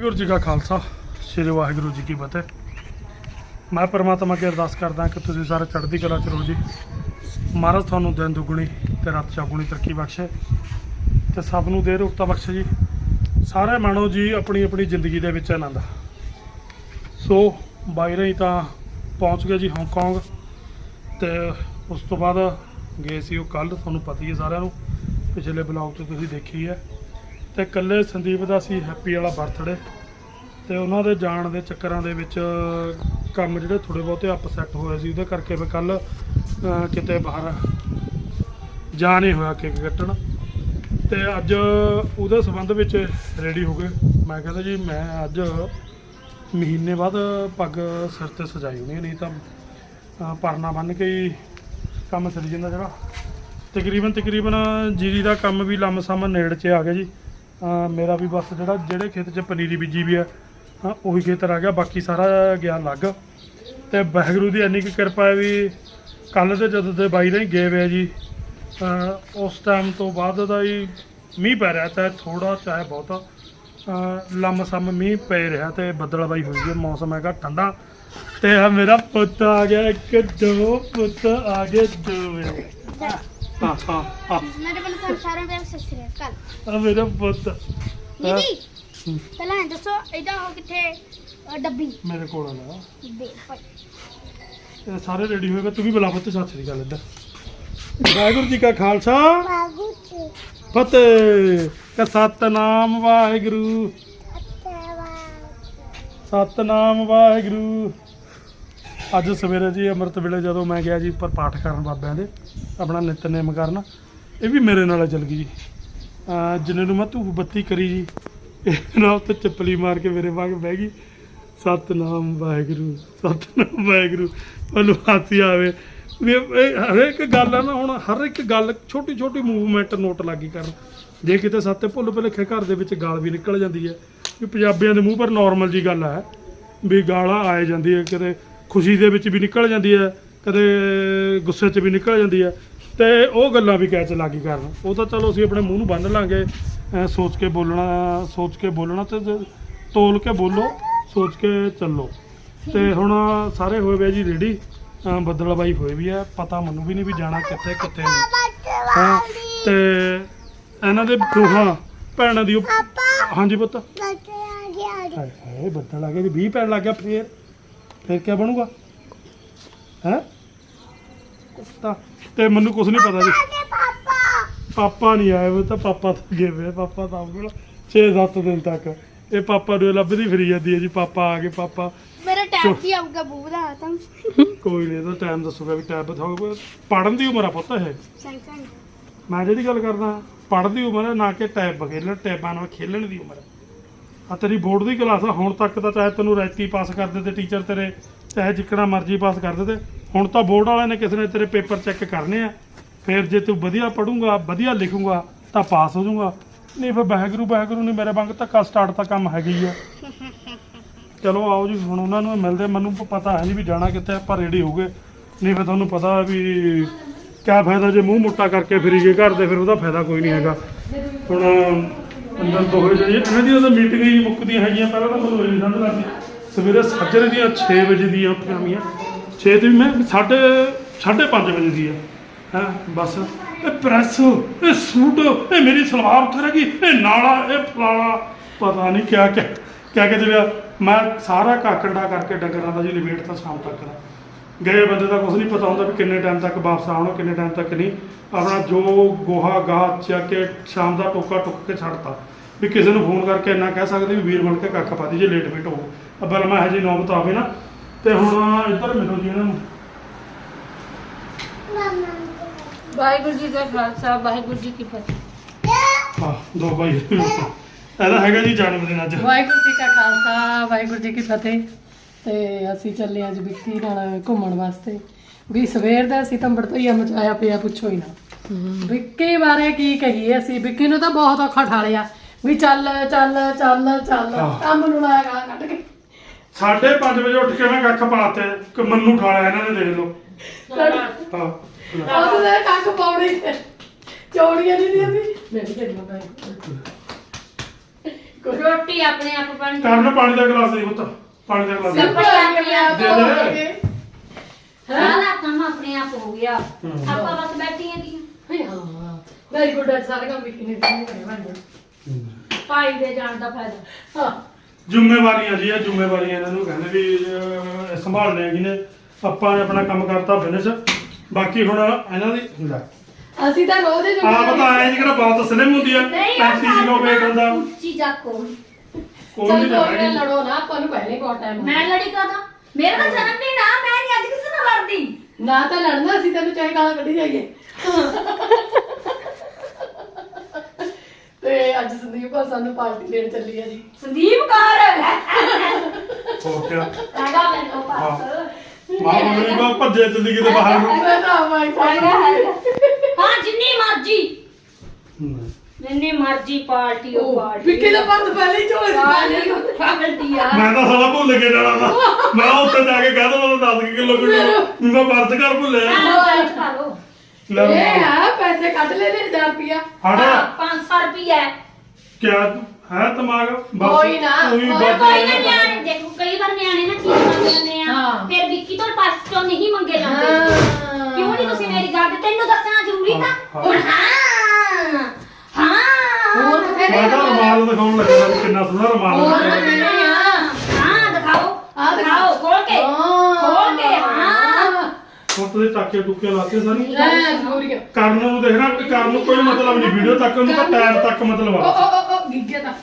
ਵਾਹਿਗੁਰੂ ਜੀ ਕਾ ਖਾਲਸਾ, ਸ੍ਰੀ ਵਾਹਿਗੁਰੂ ਜੀ ਕੀ ਫਤਿਹ। ਮੈਂ ਪਰਮਾਤਮਾ ਅੱਗੇ ਅਰਦਾਸ ਕਰਦਾ ਕਿ ਤੁਸੀਂ ਸਾਰੇ ਚੜ੍ਹਦੀ ਕਲਾ ਚ ਰਹੋ ਜੀ। ਮਹਾਰਾਜ ਤੁਹਾਨੂੰ ਦਿਨ ਦੁਗਣੀ ਤੇ ਰਾਤ ਚੌਗੁਣੀ ਤਰੱਕੀ ਬਖਸ਼ੇ ਤੇ ਸਭ ਨੂੰ ਦੇ ਰੁਕਤਾ ਬਖਸ਼ੇ ਜੀ। ਸਾਰੇ ਮਾਣੋ ਜੀ ਆਪਣੀ ਆਪਣੀ ਜ਼ਿੰਦਗੀ ਦੇ ਵਿੱਚ ਆਨੰਦ। ਸੋ ਬਾਈ ਰਹੀ ਤਾਂ ਪਹੁੰਚ ਗਏ ਜੀ ਹਾਂਗਕਾਂਗ ਤੇ ਉਸ ਤੋਂ ਬਾਅਦ ਗਏ ਸੀ ਉਹ ਕੱਲ ਤੁਹਾਨੂੰ ਪਤਾ ਹੀ ਹੈ ਸਾਰਿਆਂ ਨੂੰ। ਪਿਛਲੇ ਬਲੌਗ 'ਚ ਤੁਸੀਂ ਦੇਖੀ ਹੈ। ਤੇ ਇਕੱਲੇ ਸੰਦੀਪ ਦਾ ਸੀ ਹੈਪੀ ਵਾਲਾ ਬਰਥਡੇ। ਤੇ ਉਹਨਾਂ ਦੇ ਜਾਣ ਦੇ ਚੱਕਰਾਂ ਦੇ ਵਿੱਚ ਕੰਮ ਜਿਹੜੇ ਥੋੜੇ ਬਹੁਤੇ ਅਪਸੈਟ ਹੋਏ ਸੀ ਉਹਦੇ ਕਰਕੇ ਫਿਰ ਕੱਲ ਕਿਤੇ ਬਾਹਰ ਜਾ ਨਹੀਂ ਹੋਇਆ ਕੇਕ ਕੱਟਣ। ਤੇ ਅੱਜ ਉਹਦੇ ਸੰਬੰਧ ਵਿੱਚ ਰੈਡੀ ਹੋ ਗਏ। ਮੈਂ ਕਹਿੰਦਾ ਜੀ ਮੈਂ ਅੱਜ ਮਹੀਨੇ ਬਾਅਦ ਪੱਗ ਸਿਰ ਤੇ ਸਜਾਈ ਹੋਣੀ ਨਹੀਂ ਤਾਂ ਅਹ, ਪਰਨਾ ਬੰਨ ਕੇ ਹੀ ਕੰਮ ਸਰ ਜਾਂਦਾ ਜਿਹੜਾ ਤਕਰੀਬਨ ਤਕਰੀਬਨ ਜੀਰੀ ਦਾ ਕੰਮ ਵੀ ਲੰਮਸਮ ਨੇੜ 'ਚ ਆ ਗਿਆ ਜੀ। ਮੇਰਾ ਵੀ ਬਸ ਜਿਹੜਾ ਜਿਹੜੇ ਖੇਤ 'ਚ ਪਨੀਰੀ ਬੀਜੀ ਵੀ ਆ ਉਹੀ ਖੇਤਰ ਆ ਗਿਆ ਬਾਕੀ ਸਾਰਾ ਗਿਆ ਲੱਗ ਤੇ ਵਾਹਿਗੁਰੂ ਦੀ ਇੰਨੀ ਕੁ ਕਿਰਪਾ ਹੈ ਵੀ ਕੱਲ ਦੇ ਜਦੋਂ ਦੇ ਬਾਈ ਨੇ ਗਏ ਵੇ ਜੀ ਉਸ ਟਾਈਮ ਤੋਂ ਬਾਅਦ ਦਾ ਹੀ ਮੀਂਹ ਪੈ ਰਿਹਾ ਚਾਹੇ ਥੋੜਾ ਚਾਹੇ ਬਹੁਤਾ ਅਹ, ਲੰਮਸਮ ਮੀਂਹ ਪੈ ਰਿਹਾ ਤੇ ਬੱਦਲਬਾਈ ਹੋਈ ਹੈ ਮੌਸਮ ਹੈਗਾ ਠੰਡਾ। ਤੇ ਆ ਮੇਰਾ ਪੁੱਤ ਆ ਗਿਆ ਇੱਕ ਦੋ ਪੁੱਤ ਆ ਗਏ ਦੋ ਹਾਂ ਹਾਂ ਹਾਂ। ਮੇਰੇ ਵੱਲੋਂ ਤੁਹਾਨੂੰ ਸਾਰਿਆਂ ਨੂੰ ਸਤਿ ਸ਼੍ਰੀ ਅਕਾਲ ਆ ਮੇਰਾ ਪੁੱਤ। ਦੀਦੀ ਹਮ, ਪਹਿਲਾਂ ਇਹ ਦੱਸੋ ਇਹਦਾ ਉਹ ਕਿੱਥੇ ਅਹ, ਡੱਬੀ? ਮੇਰੇ ਕੋਲ ਆ ਲੈ ਦੇ ਭਾਈ। ਇਹ ਸਾਰੇ ਰੈਡੀ ਹੋਏ ਵੇ ਤੂੰ ਵੀ ਬੁਲਾ ਪੁੱਤ ਸਤਿ ਸ੍ਰੀ ਅਕਾਲ ਇੱਧਰ। ਵਾਹਿਗੁਰੂ ਜੀ ਕਾ ਖਾਲਸਾ। ਬਾਗੂ ਚ ਫਤਿਹ। ਕਾ ਸਤਨਾਮ ਵਾਹਿਗੁਰੂ। ਸਤਨਾਮ ਵਾਹਿਗੁਰੂ। ਅੱਜ ਸਵੇਰੇ ਜੀ ਅੰਮ੍ਰਿਤ ਵੇਲੇ ਜਦੋਂ ਮੈਂ ਗਿਆ ਜੀ ਉੱਪਰ ਪਾਠ ਕਰਨ ਬਾਬਿਆਂ ਦੇ ਆਪਣਾ ਨਿਤਨੇਮ ਕਰਨ। ਇਹ ਵੀ ਮੇਰੇ ਨਾਲ ਚੱਲ ਗਈ ਜੀ। ਅਹ ਜਿੰਨੇ ਨੂੰ ਮੈਂ ਧੂਪ ਬੱਤੀ ਕਰੀ ਜੀ, ਇਹ ਨਾਲ ਉੱਤੇ ਚੱਪਲੀ ਮਾਰ ਕੇ ਮੇਰੇ ਵਾਂਗ ਬਹਿ ਗਈ। ਸਤਨਾਮ ਵਾਹਿਗੁਰੂ ਸਤਨਾਮ ਵਾਹਿਗੁਰੂ ਉਹਨੂੰ ਹਾਸੀ ਆਵੇ। ਵੀ ਇਹ ਇਹ ਹਰ ਇੱਕ ਗੱਲ ਆ ਨਾ, ਹੁਣ ਹਰ ਇੱਕ ਗੱਲ ਛੋਟੀ ਛੋਟੀ ਮੂਵਮੈਂਟ ਨੋਟ ਲੱਗੀ ਕਰਨ। ਜੇ ਕਿਤੇ ਸੱਤੇ ਭੁੱਲ ਭੁਲੇਖੇ ਘਰ ਦੇ ਵਿੱਚ ਗਾਲ ਵੀ ਨਿਕਲ ਜਾਂਦੀ ਹੈ, ਵੀ ਪੰਜਾਬੀਆਂ ਦੇ ਮੂੰਹ ਪਰ ਨਾਰਮਲ ਜੀ ਗੱਲ ਹੈ ਵੀ ਗਾਲਾਂ ਆਏ ਜਾਂਦੀ ਹੈ ਕਦੇ ਖੁਸ਼ੀ ਦੇ ਵਿੱਚ ਵੀ ਨਿਕਲ ਜਾਂਦੀ ਹੈ, ਕਦੇ ਗੁੱਸੇ 'ਚ ਵੀ ਨਿਕਲ ਜਾਂਦੀ ਹੈ। ਤੇ ਉਹ ਗੱਲਾਂ ਵੀ ਕਹਿ ਚ ਲੱਗੀ ਕਰਨ। ਉਹ ਤਾਂ ਚਲੋ ਅਸੀਂ ਆਪਣੇ ਮੂੰਹ ਨੂੰ ਬੰਨ ਲਾਂਗੇ। ਸੋਚ ਕੇ ਬੋਲਣਾ ਸੋਚ ਕੇ ਬੋਲਣਾ ਤੇ ਜ- ਤੋਲ ਕੇ ਬੋਲੋ ਸੋਚ ਕੇ ਚੱਲੋ। ਤੇ ਹੁਣ ਸਾਰੇ ਹੋਏ ਵੇ ਜੀ ਰੈਡੀ ਬੱਦਲਬਾਈ ਹੋਏ ਵੀ ਆ ਪਤਾ ਮੈਨੂੰ ਵੀ ਨਹੀਂ ਵੀ ਜਾਣਾ ਕਿੱਥੇ ਕਿੱਥੇ ਨਹੀਂ। ਹਾਂ ਤੇ ਇਹਨਾਂ ਦੇ ਦੋਹਾਂ ਭੈਣਾਂ ਦੀ ਉਹ ਹਾਂਜੀ ਪੁੱਤ। ਹਾਏ ਹਾਏ ਬੱਦਲ ਆ ਗਏ ਜੀ 20 ਪੈਣ ਲੱਗ ਗਿਆ ਫੇਰ। ਫੇਰ ਕੀ ਬਣੂਗਾ? ਹੈ? ਕੁੱਤਾ। ਤੇ ਮੈਨੂੰ ਕੁਝ ਨਹੀਂ ਪਤਾ ਜੀ ਪਾਪਾ ਨਹੀਂ ਆਏ ਉਹ ਤਾਂ ਪਾਪਾ ਤਾਂ ਗਏ ਵੇ ਪਾਪਾ ਤਾਂ ਕੋਲ 6-7 ਦਿਨ ਤੱਕ। ਇਹ ਪਾਪਾ ਨੂੰ ਲੱਭਦੀ ਫਿਰੀ ਜਾਂਦੀ ਹੈ ਜੀ ਪਾਪਾ ਆ ਗਏ ਪਾਪਾ। ਮੇਰਾ ਟੈਬ ਵੀ ਆਊਗਾ ਬੂਬ ਦਾ ਤਾਂ। ਕੋਈ ਨਹੀਂ ਇਹਦਾ ਟਾਈਮ ਦੱਸੂਗਾ ਵੀ ਟੈਬ ਬਤਾਓਗੇ ਪੜਨ ਦੀ ਉਮਰ ਆ ਪੁੱਤ ਇਹ। ਸੰਗ ਮੈਂ ਜਿਹੜੀ ਗੱਲ ਕਰਦਾ ਪੜ੍ਹਨ ਦੀ ਉਮਰ ਹੈ ਨਾ ਕਿ ਟੈਬ ਖੇਲਣ ਟੈਬਾਂ ਨਾਲ ਖੇਲਣ ਦੀ ਉਮਰ ਹੈ ਆ ਤੇਰੀ ਬੋਰਡ ਦੀ ਕਲਾਸ ਆ ਹੁਣ ਤੱਕ ਤਾਂ ਚਾਹੇ ਤੈਨੂੰ ਰੈਤੀ ਪਾਸ ਕਰਦੇ ਤੇ ਟੀਚਰ ਤੇਰੇ ਚਾਹੇ ਜਿੱਕਣਾ ਮਰਜ਼ੀ ਪਾਸ ਕਰ ਤੇ ਹੁਣ ਤਾਂ ਬੋਰਡ ਵਾਲਿਆਂ ਨੇ ਕਿਸੇ ਨੇ ਤੇਰੇ ਪੇਪਰ ਚੈੱਕ ਕਰਨੇ ਆ। ਫਿਰ ਜੇ ਤੂੰ ਵਧੀਆ ਪੜੂੰਗਾ, ਵਧੀਆ ਲਿਖੂੰਗਾ, ਤਾਂ ਪਾਸ ਹੋ ਜਾਊਗਾ। ਨਹੀਂ ਫਿਰ ਵਾਹਿਗੁਰੂ ਵਾਹਿਗੁਰੂ ਨੇ ਮੇਰੇ ਵਾਂਗ ਧੱਕਾ ਸਟਾਰਟ ਤਾਂ ਕੰਮ ਹੈਗਾ ਹੀ ਆ। ਚਲੋ ਆਓ ਜੀ, ਹੁਣ ਉਹਨਾਂ ਨੂੰ ਮਿਲਦੇ ਮੈਨੂੰ ਪਤਾ ਹੈ ਨਹੀਂ ਵੀ ਜਾਣਾ ਕਿੱਥੇ ਆਪਾਂ ਰੈਡੀ ਹੋ ਗਏ ਨਹੀਂ ਫਿਰ ਤੁਹਾਨੂੰ ਪਤਾ ਵੀ ਕਿਆ ਫਾਇਦਾ ਜੇ ਮੂੰਹ ਮੋਟਾ ਕਰਕੇ ਫਿਰੀ ਗਏ ਘਰ ਦੇ, ਫਿਰ ਉਹਦਾ ਫਾਇਦਾ ਕੋਈ ਨਹੀਂ ਹੈਗਾ। ਹੁਣ ਅੰਦਰ ਦੋਹੇ ਜਿਹੜੀ ਇਹਨਾਂ ਦੀ ਤਾਂ ਮੀਟਿੰਗ ਹੀ ਮੁੱਕਦੀਆਂ ਹੈਗੀਆਂ, ਪਹਿਲਾਂ ਤਾਂ ਮੈਨੂੰ ਇਹ ਸਮਝ ਲੱਗਦੀ। ਸਵੇਰੇ ਸਾਜਰੇ ਦੀਆਂ 6 ਵਜੇ ਦੀਆਂ ਉੱਠੀਆਂ ਹੋਈਆਂ। 6 ਦੀ ਮੈਂ ਸਾਢੇ ਸਾਢੇ ਪੰਜ ਵਜੇ ਦੀ ਆ। ਹੈ, ਬਸ। ਇਹ ਪ੍ਰੈਸ, ਇਹ ਸੂਟ, ਇਹ ਮੇਰੀ ਸਲਵਾਰ ਉੱਥੇ ਰਹਿ ਗਈ, ਇਹ ਨਾਲਾ, ਇਹ ਫਲਾਣਾ, ਪਤਾ ਨਹੀਂ ਕਿਆ ਕਿਆ ਕਿਆ ਕਹਿੰਦੇ ਵੀ ਮੈਂ ਸਾਰਾ ਕਾਕੜਾ ਕਰਕੇ ਡੰਗਰਾਂ ਦਾ ਜੀ ਲਿਮੇਟ ਤਾਂ ਸ਼ਾਮ ਤੱਕ ਦਾ। ਗਏ ਬੰਦੇ ਦਾ ਕੁਝ ਨਹੀਂ ਪਤਾ ਹੁੰਦਾ ਵੀ ਕਿੰਨੇ ਟਾਈਮ ਤੱਕ ਵਾਪਸ ਆਉਣਾ, ਕਿੰਨੇ ਟਾਈਮ ਤੱਕ ਨਹੀਂ। ਆਪਣਾ ਜੋ ਗੋਹਾ, ਗਾਹ, ਚੱਕ ਕੇ ਸ਼ਾਮ ਦਾ ਟੋਕਾ ਟੁੱਕ ਕੇ ਛੱਡਤਾ। ਵੀ ਕਿਸੇ ਨੂੰ ਫੋਨ ਕਰਕੇ ਇੰਨਾ ਕਹਿ ਸਕਦੇ ਵੀ ਵੀਰ ਬਣ ਕੇ ਕੱਖ ਪਾ ਦੀ ਜੇ ਲੇਟ ਵੇਟ ਹੋ ਅੱਬਲ ਮੈਂ ਹਜੇ ਨੌਬਤ ਆਵੇ ਨਾ ਤੇ ਹੁਣ ਇੱਧਰ ਮਿਲੋ ਜੀ ਇਹਨਾਂ ਨੂੰ। ਵਾਹਿਗੁਰੂ ਜੀ ਦਾ ਖਾਲਸਾ ਵਾਹਿਗੁਰੂ ਜੀ ਕੀ ਫਤਿਹ। ਹਾਂ ਦੋ ਭਾਈ ਇਹਦਾ ਹੈਗਾ ਜੀ ਜਨਮ ਦਿਨ ਅੱਜ। ਵਾਹਿਗੁਰੂ ਜੀ ਕਾ ਖਾਲਸਾ ਵਾਹਿਗੁਰੂ ਜੀ ਕੀ ਫਤਿਹ। ਤੇ ਅਸੀਂ ਚੱਲੇ ਅੱਜ ਵਿੱਕੀ ਨਾਲ ਘੁੰਮਣ ਵਾਸਤੇ। ਵੀ ਸਵੇਰ ਦਾ ਅਸੀਂ ਤਾਂ ਬੜਤੋਈਆ ਮਚਾਇਆ ਪਿਆ ਪੁੱਛੋ ਹੀ ਨਾ। ਵਿੱਕੀ ਬਾਰੇ ਕੀ ਕਹੀਏ ਅਸੀਂ? ਵਿੱਕੀ ਨੂੰ ਤਾਂ ਬਹੁਤ ਔਖਾ ਠਾਲਿਆ। ਵੀ ਚੱਲ ਚੱਲ ਚੱਲ ਚੱਲ ਹਾਂ। ਕੰਮ ਨੂੰ ਲਾਇਆ ਗਾਲਾਂ ਕੱਢ ਕੇ। ਸਾਢੇ 5 ਵਜੇ ਉੱਠ ਕੇ ਮੈਂ ਕੱਖ ਪਾਤੇ ਕਿ ਮੰਨੂ ਠਾਲਿਆ ਇਹਨਾਂ ਨੇ ਦੇਖ ਲਓ। ਹਾਂ। ਉਹਦੇ ਦੇ ਕੱਖ ਪਾਉਣੀ ਤੇ ਚੌੜੀਆਂ ਨਹੀਂ ਦੀ ਮੈਂ ਨਹੀਂ ਕਹਿੰਦਾ ਰੋਟੀ ਆਪਣੇ ਆਪ ਬਣ ਕਰਨ ਪਾਣੀ ਦਾ ਗਲਾਸ ਦੇ ਪੁੱਤ ਪਾਣੀ ਦਾ ਗਲਾਸ ਦੇ। ਸਭ ਆਪਣੇ ਆਪ ਦੇ ਦੇ। ਸਾਰਾ ਕੰਮ ਆਪਣੇ ਆਪ ਹੋ ਗਿਆ। ਹਮ। ਆਪਾਂ ਬਸ ਬੈਠੀਆਂ ਦੀਆਂ। ਹਾਂ ਵੈਰੀ ਗੁੱਡ ਸਾਰਾ ਕੰਮ ਵਿਕੀ ਨੇ ਕਰਿਆ ਬਣ ਭਾਈ ਦੇ ਜਾਣ ਦਾ ਫਾਇਦਾ। ਹਾਂ। ਜ਼ਿੰਮੇਵਾਰੀਆਂ ਜੀ ਇਹ ਜ਼ਿੰਮੇਵਾਰੀਆਂ ਇਹਨਾਂ ਨੂੰ ਕਹਿੰਦੇ ਵੀ ਅਹ, ਸੰਭਾਲਣੇ ਆ ਨੇ ਆਪਾਂ ਨੇ ਆਪਣਾ ਕੰਮ ਕਰਤਾ ਫਿਨਿਸ਼ ਬਾਕੀ ਹੁਣ ਇਹਨਾਂ ਦੀ ਲੈ ਅਸੀਂ ਤਾਂ ਰੋਜ਼ ਹੀ ਆ ਪਤਾ ਐ ਜੀ ਕਿਹੜਾ ਬਹੁਤ ਸਲਿਮ ਹੁੰਦੀ ਆ। 35 ਕਿਲੋ weight ਹੁੰਦਾ। ਉੱਚੀ ਜਾਕੋ ਕੋਈ ਚੱਲ ਨਹੀਂ ਕੋਈ ਨਾ ਲੜੋ ਨਾ ਆਪਾਂ ਨੂੰ ਪਹਿਲੇ ਬਹੁਤ ਟਾਈਮ ਮੈਂ ਲੜੀ ਕਾਦਾ? ਮੇਰਾ ਤਾਂ ਜਨਮ ਦਿਨ ਆ ਮੈਂ ਨਹੀਂ ਅੱਜ ਕਿਸੇ ਨਾਲ ਲੜਦੀ। ਨਾ ਤਾਂ ਲੜਨਾ ਅਸੀਂ ਤੈਨੂੰ ਚਾਹੇ ਗਾਲਾਂ ਕੱਢੀ ਜਾਈਏ। ਤੇ ਅੱਜ ਸੰਦੀਪ ਕੌਰ ਸਾਨੂੰ ਪਾਰਟੀ ਦੇਣ ਚੱਲੀ ਆ ਜੀ। ਸੰਦੀਪ ਕੌਰ! ਕਿਆ ਹੈਗਾ ਮੈਨੂੰ ਹਾਂ। ਪਾਸ ਮਾਂ ਮੰਮੀ ਬਾ ਭੱਜੇ ਚੱਲੀ ਕਿਤੇ ਬਾਹਰ ਨੂੰ। ਮੈਂ ਤਾਂ ਹੀ ਹੈਗਾ ਹੈਗਾ। ਹਾਂ ਜਿੰਨੀ ਮਰਜ਼ੀ। ਜਿੰਨੀ ਮਰਜ਼ੀ ਪਾਰਟੀ ਉਹ ਪਾਰਟੀ। ਵਿੱਕੀ ਦਾ ਪਰਸ ਪਹਿਲੇ ਹੀ ਝੋਲੇ ਪਾਰਟੀ ਉਹ ਪਾਰਟੀ ਆ। ਮੈਂ ਤਾਂ ਸਾਲਾ ਭੁੱਲ ਕੇ ਜਾਣਾ ਵਾ। ਮੈਂ ਉੱਥੇ ਜਾ ਕੇ ਕਹਿ ਦਵਾਂ 10 ਕਿਲੋ ਕਿਲੋ। ਵੀ ਮੈਂ ਪਰਸ ਘਰ ਭੁੱਲਿਆ। ਹਾਂ ਪਾ ਲਓ ਲੈ ਇਹ ਆ ਪੈਸੇ ਕੱਢ ਲੈ ਨੇ 1000 ਰੁਪਿਆ ਹਟ 500 ਰੁਪਏ ਕਿਆ ਹੈ ਦਿਮਾਗ? ਬਸ ਕੋਈ ਨਾ, ਉਹੀ ਕੋਈ ਬਸ ਕੋਈ ਨਾ ਨਿਆਣੇ ਦੇਖੋ ਕਈ ਵਾਰ ਨਿਆਣੇ ਨਾ ਚੀਜ਼ ਮੰਗ ਲੈਂਦੇ ਆ। ਹਾਂ। ਫਿਰ ਵਿੱਕੀ ਤੋਂ ਪਰਸ ਤੋਂ ਨਹੀਂ ਮੰਗੇ ਜਾਂਦੇ। ਹਾਂ। ਕਿਉਂ ਨਹੀਂ ਤੁਸੀਂ ਮੇਰੀ ਗੱਲ ਤੈਨੂੰ ਦੱਸਣਾ ਜ਼ਰੂਰੀ ਤਾਂ? ਹਾਂ, ਹੁਣ ਹਾਂ ਹਾਂ। ਹੋਰ? ਬਥੇਰੇ ਮੈਂ ਤਾਂ ਰਮਾਲ ਦਿਖਾਉਣ ਲੱਗਾ ਵੀ ਕਿੰਨਾ ਸੋਹਣਾ ਰਮਾਲ ਹੋਰ ਹੈ ਹਾਂ ਦਿਖਾਓ ਆਹ ਦਿਖਾਓ। ਦਿਖਾਓ ਖੋਲ ਕੇ ਖੋਲ ਕੇ ਹਾਂ। ਹੁਣ ਤੁਸੀਂ ਟਾਕੇ ਟੁੱਕੇ ਲਾਤੇ ਸਾਰੀ। ਲੈ ਗੋਰੀਆਂ ਕਰਨ ਨੂੰ ਦੇਖਣਾ ਕਿ ਕਰਨ ਨੂੰ ਕੋਈ ਮਤਲਬ ਨਹੀਂ ਵੀਡੀਓ ਤੱਕ ਉਹਨੂੰ ਤਾਂ ਟਾਇਰ ਤੱਕ ਮਤਲਬ ਓ ਆ ਓ ਓ ਓ ਗਿੱਗੇ ਦਾ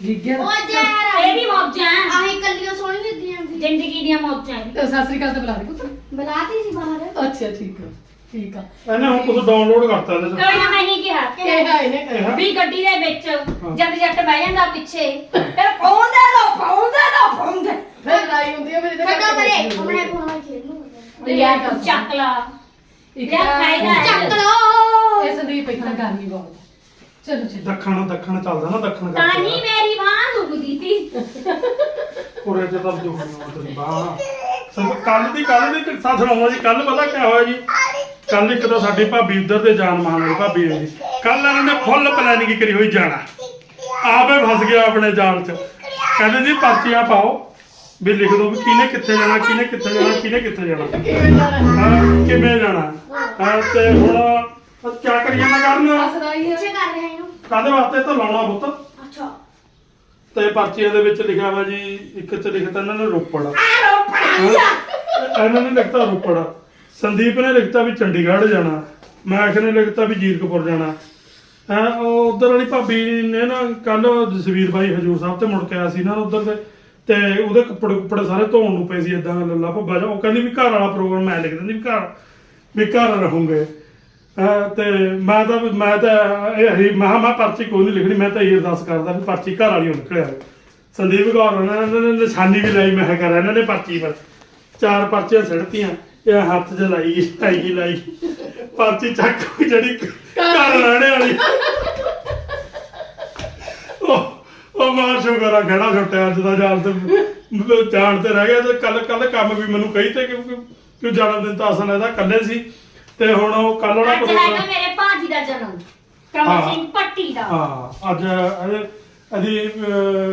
ਗਿੱਗੇ ਦਾ ਉਹ ਜੈਰ ਇਹ ਵੀ ਮੌਜਾਂ ਆਹੀ ਕੱਲੀਓ ਸੋਹਣੀ ਲੱਗਦੀ ਜਾਂਦੀ ਜ਼ਿੰਦਗੀ ਦੀਆਂ ਮੌਜਾਂ ਇਹ ਵੀ। ਤੇ ਸਤਿ ਸ੍ਰੀ ਅਕਾਲ ਤੇ ਬੁਲਾ ਦੇ ਪੁੱਤ। ਬੁਲਾਤੀ ਸੀ ਬਾਹਰ। ਅੱਛਾ ਠੀਕ ਆ ਠੀਕ ਆ। ਇਹਨੇ ਹੁਣ ਕੁਝ ਡਾਊਨਲੋਡ ਕਰਤਾ ਇਹਦੇ 'ਚ। ਕੋਈ ਨਾ ਮੈਂ ਹੀ ਕਿਹਾ। ਇਹ ਹੈ ਇਹਨੇ ਕਰਿਆ ਵੀ ਗੱਡੀ ਦੇ ਵਿੱਚ ਜਦ ਜੱਟ ਬਹਿ ਜਾਂਦਾ ਪਿੱਛੇ। ਫਿਰ ਫੋਨ ਦੇ ਦੋ ਫੋਨ ਦੇ ਦੋ ਫੋਨ ਦੇ। ਫਿਰ ਲੜਾਈ ਹੁੰਦੀ ਹੈ ਮੇਰੇ ਤੇ ਛੱਡੋ ਪਰੇ ਘੱਟ ਆਪਣੇ ਫੋਨ ਨਾਲ ਖੇਡ ਲਓ। ਤੇ ਯਾਰ ਤੂੰ ਚੱਕ ਲਾ। ਇੱਕ ਯਾਰ ਫਾਇਦਾ ਹੈ। ਚੱਕ ਲਓ। ਇਹ ਸੰਦੀਪ ਇਤਨਾ ਗਰਮੀ ਬਹੁਤ। ਹੈ ਚਲੋ ਚਲੋ। ਦੱਖਣ ਦੱਖਣ ਚੱਲਦਾ ਨਾ ਦੱਖਣ ਤਾਂ ਹੀ ਮੇਰੀ ਬਾਂਹ ਦੁਖਦੀ ਸੀ। ਉਰੇ ਤੇ ਤਾਂ ਜੋ ਹੋਣੀ ਬਾਹਰ ਸਭ ਕੱਲ ਦੀ ਕੱਲ ਦੀ ਕਿੱਸਾ ਸੁਣਾਉਣਾ ਜੀ ਕੱਲ ਪਤਾ ਕੀ ਹੋਇਆ ਜੀ? ਕੱਲ ਇੱਕ ਤਾਂ ਸਾਡੀ ਭਾਬੀ ਉਧਰ ਦੇ ਜਾਨ ਮਾਨ ਵਾਲੀ ਭਾਬੀ ਹੈ ਜੀ। ਕੱਲ ਇਹਨਾਂ ਨੇ ਫੁੱਲ ਪਲੈਨਿੰਗ ਕਰੀ ਹੋਈ ਜਾਣਾ। ਆਪੇ ਫਸ ਗਿਆ ਆਪਣੇ ਜਾਲ 'ਚ। ਕਹਿੰਦੇ ਜੀ ਪਰਚੀਆਂ ਪਾਓ। ਵੀ ਲਿਖ ਦਿਓ ਵੀ ਕਿਹਨੇ ਕਿੱਥੇ ਜਾਣਾ ਕਿਹਨੇ ਕਿੱਥੇ ਜਾਣਾ ਕਿਹਨੇ ਕਿੱਥੇ ਜਾਣਾ। ਹਾਂ, ਕਿਵੇਂ ਜਾਣਾ? ਹਾਂ, ਤੇ ਹੁਣ ਕੀ ਕਰੀਏ ਨਾ ਕਰਨ? ਪਿੱਛੇ ਕਰ ਰਿਹਾ ਇਹਨੂੰ। ਕਾਦੇ ਵਾਸਤੇ ਤਾਂ ਲਾਉਣਾ ਪੁੱਤ? ਅੱਛਾ। ਤੇ ਪਰਚੀਆਂ ਦੇ ਵਿੱਚ ਲਿਖਿਆ ਵਾ ਜੀ ਇੱਕ ਚ ਲਿਖਤਾ ਇਹਨਾਂ ਨੇ ਰੋਪੜ। ਇਹਨਾਂ ਨੇ ਲਿਖਤਾ ਰੋਪੜ। ਸੰਦੀਪ ਨੇ ਲਿਖਤਾ ਵੀ ਚੰਡੀਗੜ੍ਹ ਜਾਣਾ। ਮੈਂ ਨੇ ਲਿਖਤਾ ਵੀ ਜੀਰਕਪੁਰ ਜਾਣਾ। ਹੈ ਉਹ ਉਧਰ ਵਾਲੀ ਭਾਬੀ ਨੇ ਨਾ ਕੱਲ ਜਸਵੀਰ ਬਾਈ ਹਜੂਰ ਸਾਹਿਬ ਤੇ ਮੁੜ ਕੇ ਆਇਆ ਸੀ ਨਾ ਉਧਰ ਤੇ। ਤੇ ਉਹਦੇ ਕੱਪੜੇ ਕੁੱਪੜੇ ਸਾਰੇ ਧੋਣ ਨੂੰ ਪਏ ਸੀ ਇਦਾਂ ਲੱਲਾ ਭੱਬਾ ਜਾ ਉਹ ਕਹਿੰਦੀ ਵੀ ਘਰ ਵਾਲਾ ਪ੍ਰੋਗਰਾਮ ਮੈਂ ਲਿਖ ਦਿੰਦੀ ਵੀ ਘਰ ਵੀ ਘਰ ਰਹੂੰਗੇ। ਤੇ ਮੈਂ ਤਾਂ ਮੈਂ ਤਾਂ ਇਹ ਹੀ ਮੈਂ ਪਰਚੀ ਕੋਈ ਨਹੀਂ ਲਿਖਣੀ ਮੈਂ ਤਾਂ ਇਹ ਅਰਦਾਸ ਕਰਦਾ ਵੀ ਪਰਚੀ ਘਰ ਵਾਲੀ ਨਿਕਲਿਆ ਸੰਦੀਪ ਕੌਰ ਨੇ ਇਹਨਾਂ ਨੇ ਨਿਸ਼ਾਨੀ ਵੀ ਲਾਈ ਮੈਂ ਕਿਹਾ ਕਰ ਇਹਨਾਂ ਨੇ ਪਰਚੀ ਪਰ ਚਾਰ ਪਰਚੀਆਂ ਸਿੱਟਤੀਆਂ ਇਹ ਹੱਥ 'ਚ ਲਾਈ ਲਾਈ ਲਾਈ। ਪਰਚੀ ਚੱਕ ਜਿਹੜੀ ਘਰ ਰਹਿਣੇ ਵਾਲੀ। ਉਹ ਮਾਂ ਸ਼ੁਕਰ ਆ ਖੜਾ ਛੁੱਟਿਆ ਅੱਜ ਦਾ ਜਾਣ ਤੇ ਜਾਣ ਤੇ ਰਹਿ ਗਿਆ ਤੇ ਕੱਲ ਕੱਲ ਕੰਮ ਵੀ ਮੈਨੂੰ ਕਹੀ ਤੇ ਕਿਉਂਕਿ ਕਿ ਜਨਮ ਦਿਨ ਤਾਂ ਅਸਲ ਇਹਦਾ ਕੱਲੇ ਸੀ। ਤੇ ਹੁਣ ਉਹ ਕੱਲ ਉਹਦਾ ਅੱਜ ਹੈਗਾ ਪ੍ਰੋਗਰਾਮ ਮੇਰੇ ਭਾਜੀ ਦਾ ਜਨਮ ਕਮਲ। ਸਿੰਘ ਪੱਟੀ ਦਾ। ਹਾਂ ਅੱਜ ਇਹਦੇ ਇਹਦੀ ਅਹ,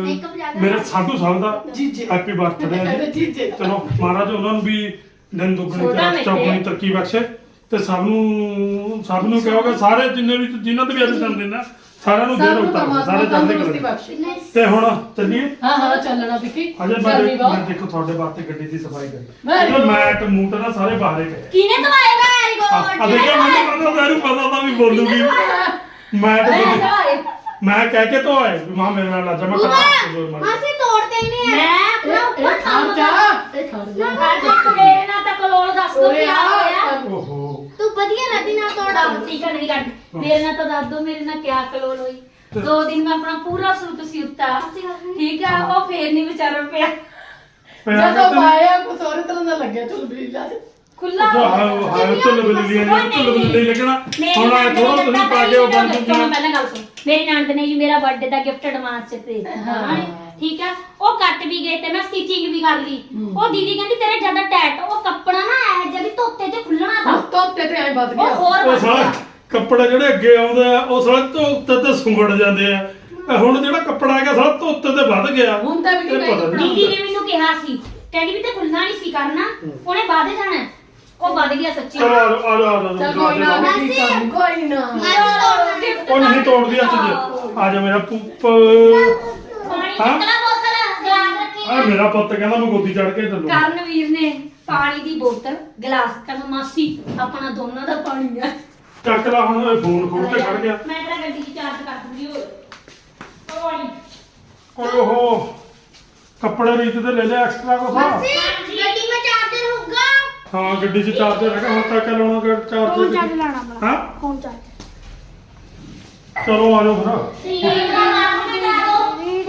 Makeup ਜ਼ਿਆਦਾ ਮੇਰੇ ਸਾਧੂ ਸਾਹਿਬ ਦਾ ਜੀਜੇ। ਹੈਪੀ ਬਰਥਡੇ ਹੈ ਜੀ। ਜੀਜੇ। ਚਲੋ ਮਹਾਰਾਜ ਉਹਨਾਂ ਨੂੰ ਵੀ ਦਿਨ ਦੁੱਗਣੀ ਤੇ ਚੌਗੁਣੀ। ਤਰੱਕੀ ਬਖਸ਼ੇ। ਤੇ ਸਭ ਨੂੰ ਸਭ ਨੂੰ ਕਹੋਗੇ ਸਾਰੇ ਜਿੰਨੇ ਵੀ ਜਿਨ੍ਹਾਂ ਤੇ ਵੀ ਅੱਜ ਜਨਮ ਦਿਨ ਆ ਸਾਰਿਆਂ ਨੂੰ ਦੇ ਸਭ ਨੂੰ ਰੋਕਤਾ ਪਰਮਾਤਮਾ ਸਾਰੇ ਚੜ੍ਹਦੇ ਤੰਦਰੁਸਤੀ ਕਰੇ। ਬਖਸ਼ੇ। ਤੇ ਹੁਣ ਚੱਲੀਏ? ਹਾਂ ਹਾਂ ਚੱਲਣਾ ਵਿੱਕੀ। ਅਜੇ ਮੈਂ ਗਰਮੀ ਮੈਂ ਦੇਖੋ ਤੁਹਾਡੇ ਵਾਸਤੇ ਗੱਡੀ ਦੀ ਸਫ਼ਾਈ ਕਰੀ। good. ਮੈਟ ਮੂਟ ਨਾ ਸਾਰੇ ਬਾਹਰੇ ਪਏ। ਕਿਹਨੇ ਦਵਾਏ ਵੈਰੀ ਆ ਆ ਦੇਖੋ ਮੈਨੂੰ ਪਤਾ ਮੈਨੂੰ ਪਤਾ ਤਾਂ ਵੀ ਬੋਲੂਗੀ। ਮੈਂ ਤਾਂ ਮੈਂ ਕਹਿ ਕੇ ਤੋਂ ਆਏ ਵੀ ਮਾਂ ਮੇਰੇ ਨਾਲ ਲੱਜਾ ਮੈਂ ਕਰਾ ਬੂਆ ਅਸੀਂ ਤੋੜਦੇ ਹੀ ਨਹੀਂ ਮੈਂ ਆਪਣਾ ਇਹ ਉੱਪਰ ਖੜ ਜਾ। ਇਹ ਖੜ ਜਾ। ਮੇਰੇ ਨਾਲ ਤਾਂ ਕਲੋਲ ਦੱਸ ਦੋ ਓਏ ਕੀ ਆ ਹੋਇਆ। ਓਹੋ। ਤੂੰ ਵਧੀਆ ਨਦੀ ਨਾਲ ਤੋੜ ਹੈ। ਨਹੀਂ ਕਰ ਮੇਰੇ ਨਾਲ ਤਾਂ ਦੱਸ ਦੋ ਮੇਰੇ ਨਾਲ ਕਿਆ ਕਲੋਲ ਹੋਈ। ਦੋ ਦਿਨ ਮੈਂ ਆਪਣਾ ਪੂਰਾ ਸੂਟ ਸਿਉਤਾ ਠੀਕ ਆ ਉਹ ਫੇਰ ਨਹੀਂ ਵਿਚਾਰਾ ਪਿਆ। ਪਿਆ ਜਦੋਂ ਮਾਇਆ ਕੁਛ ਹੋਰ ਤਰ੍ਹਾਂ ਦਾ ਲੱਗਿਆ ਚਲ ਬਰੀਲਾ ਖੁੱਲਾ ਹਾਏ ਹਾਏ ਚੁੱਲ ਬਲੀ ਲੀਆਂ ਚੁੱਲ ਬਲੀ ਲੱਗਣਾ। ਹੁਣ ਆ ਥੋੜਾ ਤੁਸੀਂ ਪਾ ਕੇ ਉਹ ਚੁੱਕੀਆਂ ਪਹਿਲਾਂ ਗੱਲ ਸੁਣ। ਮੇਰੀ ਨਣਦ ਨੇ ਜੀ ਮੇਰਾ ਬਰਥਡੇ ਦਾ ਗਿਫਟ ਐਡਵਾਂਸ ਚ ਦੇ ਹਾਂ। ਠੀਕ ਆ ਉਹ ਕੱਟ ਵੀ ਗਏ ਤੇ ਮੈਂ ਸਟਿਚਿੰਗ ਵੀ ਕਰ ਲਈ। ਉਹ ਦੀਦੀ ਕਹਿੰਦੀ ਤੇਰੇ ਜ਼ਿਆਦਾ ਟੈਟ ਉਹ ਕੱਪੜਾ ਨਾ ਐ ਜਿਹੜੀ ਧੋਤੇ ਤੇ ਖੁੱਲਣਾ ਤਾਂ ਤੋਤੇ ਤੇ ਐ ਵੱਧ ਉਹ ਗਿਆ ਹੋਰ ਉਹ ਵੱਧ ਸਾਲਾ ਗਿਆ। ਕੱਪੜੇ ਜਿਹੜੇ ਅੱਗੇ ਆਉਂਦੇ ਆ ਉਹ ਸਾਲਾ ਤੋਂ ਉੱਤੇ ਤੇ ਸੁੰਗੜ ਜਾਂਦੇ ਆ ਇਹ ਹੁਣ ਜਿਹੜਾ ਕੱਪੜਾ ਹੈਗਾ ਸਾਰਾ ਧੁੱਤ ਤੇ ਵੱਧ ਗਿਆ ਹੁਣ ਤਾਂ ਵੀ ਇਹ ਨਹੀਂ ਪਤਾ ਨਹੀਂ। ਦੀਦੀ ਨੇ ਮੈਨੂੰ ਕਿਹਾ ਸੀ ਕਹਿੰਦੀ ਵੀ ਤੇ ਖੁੱਲਣਾ ਨਹੀਂ ਸੀ ਕਰਨਾ ਉਹਨੇ ਵੱਧ ਜਾਣਾ ਹੈ। ਉਹ ਵੱਧ ਗਿਆ ਸੱਚੀ। ਚਲੋ ਆ ਜਾਓ, ਆ ਜਾਓ, ਆ ਜਾਓ, ਚੱਲ ਕੋਈ ਨਾ ਆ ਜਾਓ। ਕਰ ਲੂੰ, ਕੋਈ ਨਾ। ਉਹ ਨਹੀਂ ਤੋੜਦੀ ਅੱਜ ਆ ਜਾ ਮੇਰਾ ਪੁੱਪ ਪਾਣੀ ਹਾਂ? ਕਿਤਨਾ ਬੋਤਲ ਗਲਾਸ ਰੱਖੀ ਆ ਮੇਰਾ ਪੁੱਤ ਕਹਿੰਦਾ ਮੈਂ ਗੋਦੀ ਚੜ ਕੇ ਚੱਲੂ ਕਰਨਵੀਰ ਨੇ ਪਾਣੀ ਦੀ ਬੋਤਲ ਗਲਾਸ ਕਹਿੰਦਾ ਮਾਸੀ ਆਪਣਾ ਦੋਨਾਂ ਦਾ ਪਾਣੀ ਆ। ਚੱਕ ਲਾ ਹੁਣ ਇਹ ਫੋਨ ਖੋਲ ਕੇ ਖੜ ਗਿਆ। ਮੈਂ ਤੇਰਾ ਗੱਡੀ 'ਚ ਚਾਰਜ ਕਰ ਦੂੰਗੀ ਓਏ ਪਾਣੀ ਓਏ ਓਹੋ। ਕੱਪੜੇ ਰੀਤ ਦੇ ਲੈ ਲਿਆ ਐਕਸਟਰਾ ਕੋ ਮਾਸੀ ਗੱਡੀ ਮੈਂ ਚਾਰਜਰ ਹੋਊਗਾ ਹਾਂ ਗੱਡੀ 'ਚ ਚਾਰਜਰ ਹੈਗਾ ਹੁਣ ਤੱਕ ਲਾਉਣਾ ਫੋਨ ਚਾਰਜਰ ਲਾਣਾ ਬਣਾ ਹਾਂ? Phone charge? ਚਲੋ ਆ ਜਾਓ ਫਿਰ।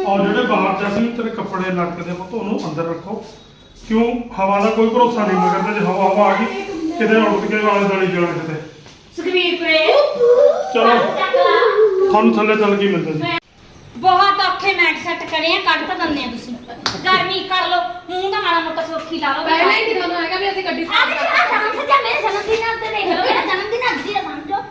ਔਰ ਜਿਹੜੇ ਬਾਹਰ ਚ ਅਸੀਂ ਤੇਰੇ ਕੱਪੜੇ ਲਟਕਦੇ ਪੁੱਤ ਉਹਨੂੰ ਅੰਦਰ ਰੱਖੋ। ਕਿਉਂ? ਹਵਾ ਦਾ ਕੋਈ ਭਰੋਸਾ ਨਹੀਂ ਮਗਰ ਜੇ ਹਵਾ ਹਵਾ ਆ ਗਈ ਕਿਤੇ ਉੜ ਕੇ ਵਾਲੇ ਦਾਲੀ ਜਾਣ ਕਿਤੇ। ਸੁਖਵੀਰ ਕੁਰੇ ਚਲੋ। ਤੁਹਾਨੂੰ ਥੱਲੇ ਚੱਲ ਕੇ ਮਿਲਦੇ ਜੀ। ਬਹੁਤ ਔਖੇ ਮੈਟ ਸੈੱਟ ਕਰੇ ਆ ਕੱਢ ਤਾਂ ਦਿੰਦੇ ਆ ਤੁਸੀਂ। ਗਰਮੀ ਕਰ ਲੋ ਮੂੰਹ ਦਾ ਮਾੜਾ ਮੋਟਾ ਸੋਖੀ ਲਾ ਲਓ। ਪਹਿਲਾਂ ਹੀ ਤੁਹਾਨੂੰ ਹੈਗਾ ਵੀ ਅਸੀਂ ਗੱਡੀ ਆ ਦੇਖ ਆ ਜਨਮ ਸੱਜਾ ਮੇਰੇ ਜਨਮ ਦਿਨ ਤੇ ਦੇਖ ਲਓ ਮੇਰਾ ਜਨਮ ਦਿਨ ਅੱਜ ਹੀ ਆ ਸਮਝੋ।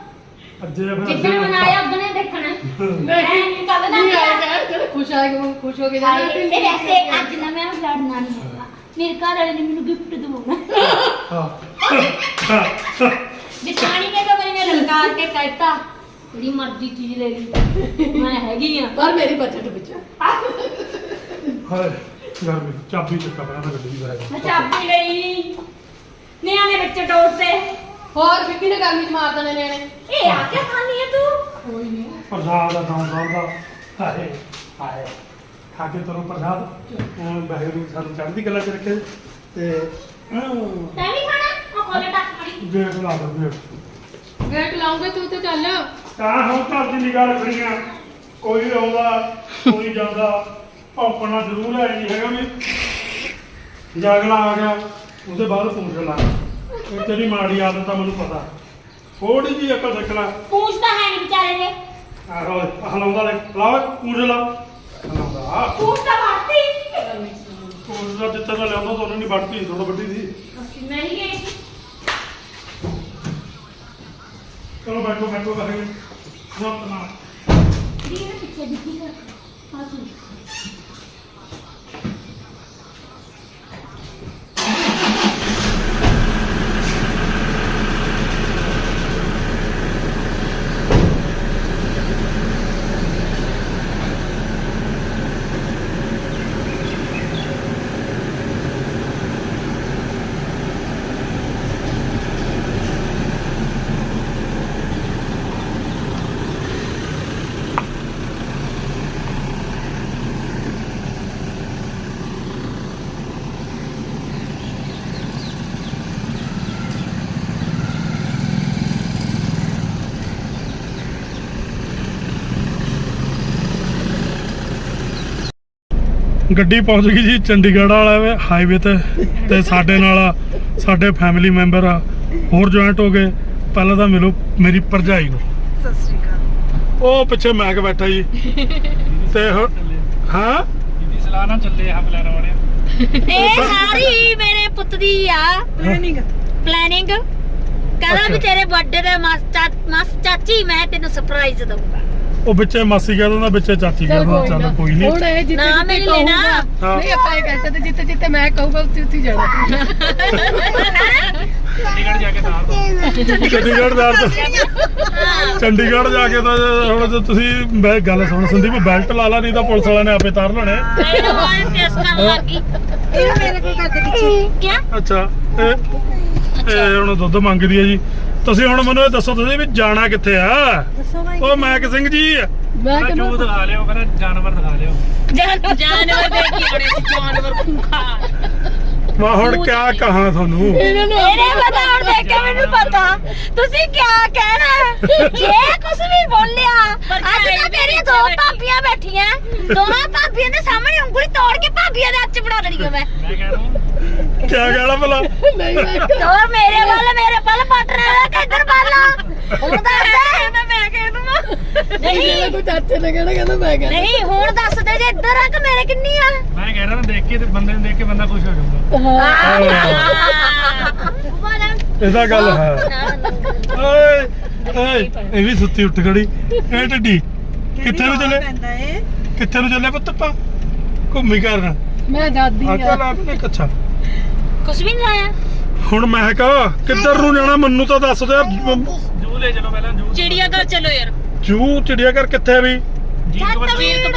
ਅੱਜੇ ਫਿਰ ਮਨਾਇਆ ਹੀ ਦੇਖਣਾ। ਨਹੀਂ ਕੱਲ ਨਾ ਨਹੀਂ ਆਏਗਾ ਜਦੋਂ ਖੁਸ਼ ਆਏਗਾ ਖੁਸ਼ ਹੋ ਕੇ ਜਾਣਾ। ਤੇ ਵੈਸੇ ਅੱਜ ਨਾ ਮੈਂ ਲੜਨਾ ਨਹੀਂ ਹੈਗਾ ਮੇਰੇ ਘਰ ਵਾਲੇ ਨੇ ਮੈਨੂੰ ਗਿਫਟ ਦਵਾਉਣਾ। ਹਾਂ ਜਿਠਾਣੀ ਨੇ ਤਾਂ ਮੈਨੂੰ ਲਲਕਾਰ ਕੇ ਕਹਿਤਾ ਜਿਹੜੀ ਮਰਜ਼ੀ ਚੀਜ਼ ਲੈ ਲਈ। ਮੈਂ ਹੈਗੀ ਆ। ਪਰ ਮੇਰੀ ਬਜਟ ਵਿੱਚ। ਹਾਏ ਗਰਮੀ ਚਾਬੀ ਚੱਕਾ ਪਹਿਲਾਂ ਤਾਂ ਗੱਡੀ ਦੀ ਬੈਗ ਮੈਂ ਚਾਬੀ ਲਈ। ਨਿਆਣੇ ਬੱਚੇ ਡੋਰ ਤੇ। ਹੋਰ ਵਿੱਕੀ ਨੇ ਗਰਮੀ ਚ ਮਾਰ ਦੇਣੇ ਨੇ ਇਹ ਆ ਕੇ ਖਾਣੀ ਹੈ ਤੂੰ? ਕੋਈ ਨਹੀਂ ਪ੍ਰਸਾਦ ਦਾ ਦਮ ਦਾ। ਹਾਏ ਹਾਏ। ਖਾ ਕੇ ਤਰੋ ਪ੍ਰਸਾਦ। ਉਹ ਬੈਗ ਨੂੰ ਸਾਨੂੰ ਚੜ੍ਹਦੀ ਕਲਾ ਚ ਰੱਖੇ ਤੇ ਅਹ, ਤੈਂ ਵੀ ਖਾਣਾ ਉਹ ਕੋਲੇ ਟੱਕ ਖੜੀ। ਗੇਟ ਲਾ ਦੋ ਗੇਟ ਵੇਟ ਲਾਉਂਗੇ ਤੂੰ ਤੇ ਚੱਲ। ਤਾਂ ਹੁਣ ਘਰ ਦੀ ਨਿਗਾਹ ਰੱਖਣੀ ਆ। ਕੋਈ ਆਉਂਦਾ ਕੋਈ ਜਾਂਦਾ ਭੌਂਕਣਾ ਜ਼ਰੂਰ ਹੈ ਨਹੀਂ ਹੈਗਾ ਵੀ? ਜਾਗਲਾ ਆ ਗਿਆ ਉਹਦੇ ਬਾਅਦ ਪੁੱਛ ਲਾ। ਇਹ ਤੇਰੀ ਮਾੜੀ ਆਦਤ ਆ ਮੈਨੂੰ ਪਤਾ। ਥੋੜੀ ਜਿਹੀ ਅਕਲ ਲੈ। ਪੂਛ ਤਾਂ ਹੈ ਨਹੀਂ ਵਿਚਾਰੇ ਦੇ। ਆਹੋ ਹਲਾਉਂਦਾ ਲੈ। ਲਾ ਪੁੱਛ ਲਾ। ਹਲਾਉਂਦਾ ਪੂਛ ਤਾਂ ਵਾਰਤੀ ਪੁੱਛ ਦਾ ਜਿੱਥੇ ਦਾ ਲਿਆਉਂਦਾ ਤੁਹਾਨੂੰ ਨਹੀਂ ਵੱਢਦੀ ਥੋੜਾ ਵੱਡੀ ਸੀ। ਨਹੀਂ ਗਈ ਚਲੋ ਬੈਠੋ ਬੈਠੋ ਕਰਾਂਗੇ ਨਾ ਨਾ ਦੀ ਪਿੱਛੇ ਦਿੱਤੀ ਕਰ ਹਾਂ ਗੱਡੀ ਪਹੁੰਚ ਗਈ ਜੀ ਚੰਡੀਗੜ੍ਹ ਵਾਲਾ ਹਾਈਵੇ ਤੇ ਤੇ ਸਾਡੇ ਨਾਲ ਸਾਡੇ ਫੈਮਿਲੀ ਮੈਂਬਰ ਆ ਹੋਰ ਜੁਆਇੰਟ ਹੋ ਗਏ ਪਹਿਲਾਂ ਤਾਂ ਮਿਲੋ ਮੇਰੀ ਭਰਜਾਈ ਨੂੰ। ਸਤਿ ਸ਼੍ਰੀ ਅਕਾਲ। ਉਹ ਪਿੱਛੇ ਮੈਂ ਕਿ ਬੈਠਾ ਜੀ। ਤੇ ਹਾਂ ਇਹ ਸਾਰੀ ਮੇਰੇ ਪੁੱਤ ਦੀ ਆ। ਪਲੈਨਿੰਗ ਪਲੈਨਿੰਗ ਕਹਿੰਦਾ ਵੀ ਤੇਰੇ ਬਰਥਡੇ ਤੇ ਮਸ ਚਾਚੀ ਮੈਂ ਤੈਨੂੰ ਸਰਪ੍ਰਾਈਜ਼ ਦਊਂਗਾ। ਉਹ ਵਿੱਚੇ ਮਾਸੀ ਕਹਿ ਦਿੰਦਾ ਵਿੱਚੇ ਚਾਚੀ ਕਹਿ ਚੱਲ ਦਿੰਦਾ ਕੋਈ ਚੱਲ ਨਾ। ਕੋਈ ਨਹੀਂ ਹੁਣ ਇਹ ਜਿੱਤੇ ਨਾ, ਕਹੂਗਾ। ਲੈਣਾ। ਨਹੀਂ ਆਪਾਂ ਇਹ ਕਹਿ ਸਕਦੇ ਜਿੱਤੇ ਜਿੱਤੇ ਮੈਂ ਕਹੂਗਾ ਉੱਥੇ ਉੱਥੇ ਜਾਣਾ। ਚੰਡੀਗੜ੍ਹ ਦਾ। ਅਰਥ- ਚੰਡੀਗੜ੍ਹ ਜਾ ਕੇ ਤਾਂ ਹੁਣ ਜੇ ਤੁਸੀਂ ਮੈਂ ਗੱਲ ਸੁਣ ਸੰਦੀਪ ਬੈਲਟ ਲਾ ਲਾ ਨਹੀਂ ਤਾਂ ਪੁਲਿਸ ਵਾਲਿਆਂ ਨੇ ਆਪੇ ਤਾਰ ਲੈਣੇ। ਮੈਨੂੰ ਵਾਇਸ ਟੈਸਟ ਕਰਨ ਲੱਗੀ। ਇਹ ਮੇਰੇ ਕੋਲ ਕਰਦੇ ਪਿੱਛੇ। ਕੀ ਅੱਛਾ ਇਹ ਹੁਣ ਦੁੱਧ ਮੰਗਦੀ ਹੈ ਜੀ। ਤੁਸੀਂ ਹੁਣ ਮੈਨੂੰ ਇਹ ਦੱਸੋ ਤੁਸੀਂ ਵੀ ਜਾਣਾ ਕਿੱਥੇ ਆ? ਦੱਸੋ ਭਾਈ ਉਹ ਮੈਕ ਸਿੰਘ ਜੀ। ਮੈਂ ਕਹਿੰਦਾ ਦਿਖਾ ਲਿਓ ਕਹਿੰਦਾ ਜਾਨਵਰ ਦਿਖਾ ਲਿਓ ਜਾਨ ਜਾਨਵਰ ਦੇਖ ਕੇ ਆਉਣੇ ਸੀ? ਜਾਨਵਰ ਖੂਖਾ। ਮੈਂ ਹੁਣ ਕਿਆ ਕਹਾਂ ਤੁਹਾਨੂੰ? ਇਹਨਾਂ ਨੂੰ ਇਹਨੇ ਪਤਾ ਹੁਣ ਦੇਖ ਕੇ ਮੈਨੂੰ ਪਤਾ। ਤੁਸੀਂ ਕੀ ਕਹਿਣਾ? ਹੈ? ਜੇ ਕੁਝ ਵੀ ਬੋਲਿਆ ਅੱਜ ਤਾਂ ਮੇਰੀਆਂ ਦੋ ਭਾਬੀਆਂ ਬੈਠੀਆਂ। ਦੋਹਾਂ ਭਾਬੀਆਂ ਦੇ ਸਾਹਮਣੇ ਉਂਗਲੀ ਤੋੜ ਕੇ ਭਾਬੀਆਂ ਦੇ ਹੱਥ 'ਚ ਬਣਾ ਦੇਣੀ ਆ ਮੈਂ। ਕਿਆ ਕਹਿਣਾ ਭਲਾ? ਨਹੀਂ ਮੈਂ ਤੋਰ ਮੇਰੇ ਵੱਲ ਮੇਰੇ ਵੱਲ ਪਟਨਾ ਦਾ ਕਿੱਧਰ ਵੱਲ। ਹੁਣ ਦੱਸ ਦੂੰ। ਨਹੀਂ। ਕੋਈ ਚਾਚੇ ਨੇ ਕਹਿਣਾ ਕਹਿੰਦਾ ਮੈਂ ਕਹਿੰਦਾ ਨਹੀਂ ਹੁਣ ਦੱਸ ਦੇ ਜੇ ਇੱਧਰ ਆ ਕਿ ਮੇਰੇ ਕਿੰਨੀ ਆ? ਮੈਂ ਕਹਿ ਰਿਹਾ ਦੇਖ ਕੇ ਤੇ ਬੰਦੇ ਨੂੰ ਦੇਖ ਕੇ ਬੰਦਾ ਖੁਸ਼ ਹੋ ਜਾਂਦਾ ਇਹਦਾ ਗੱਲ ਹੈ। ਓਏ ਓਏ ਇਹ ਵੀ ਸੁੱਤੀ ਉੱਠ ਖੜੀ। ਇਹ ਟੱਡੀ ਕਿੱਥੇ ਨੂੰ ਚੱਲੇ? ਕਿੱਥੇ ਨੂੰ ਚੱਲੇ ਪੁੱਤ ਆਪਾਂ? ਘੁੰਮੀ ਕਰਨ ਮੈਂ ਦਾਦੀ ਆ ਆ। ਚੱਲ ਆ ਵੀ ਕੱਛਾ ਕੁਛ ਵੀ ਨਹੀਂ ਲਾਇਆ? ਹੁਣ ਮੈਂ ਕਹਾ ਕਿੱਧਰ ਨੂੰ ਜਾਣਾ? ਮੈਨੂੰ ਤਾਂ ਦੱਸ ਦੇ। ਜੂ ਲੈ ਚਲੋ ਪਹਿਲਾਂ ਜੂ ਚਿੜੀਆ ਘਰ ਚਲੋ ਯਾਰ। ਜੂ ਚਿੜੀਆ ਘਰ ਕਿੱਥੇ ਆ ਵੀ?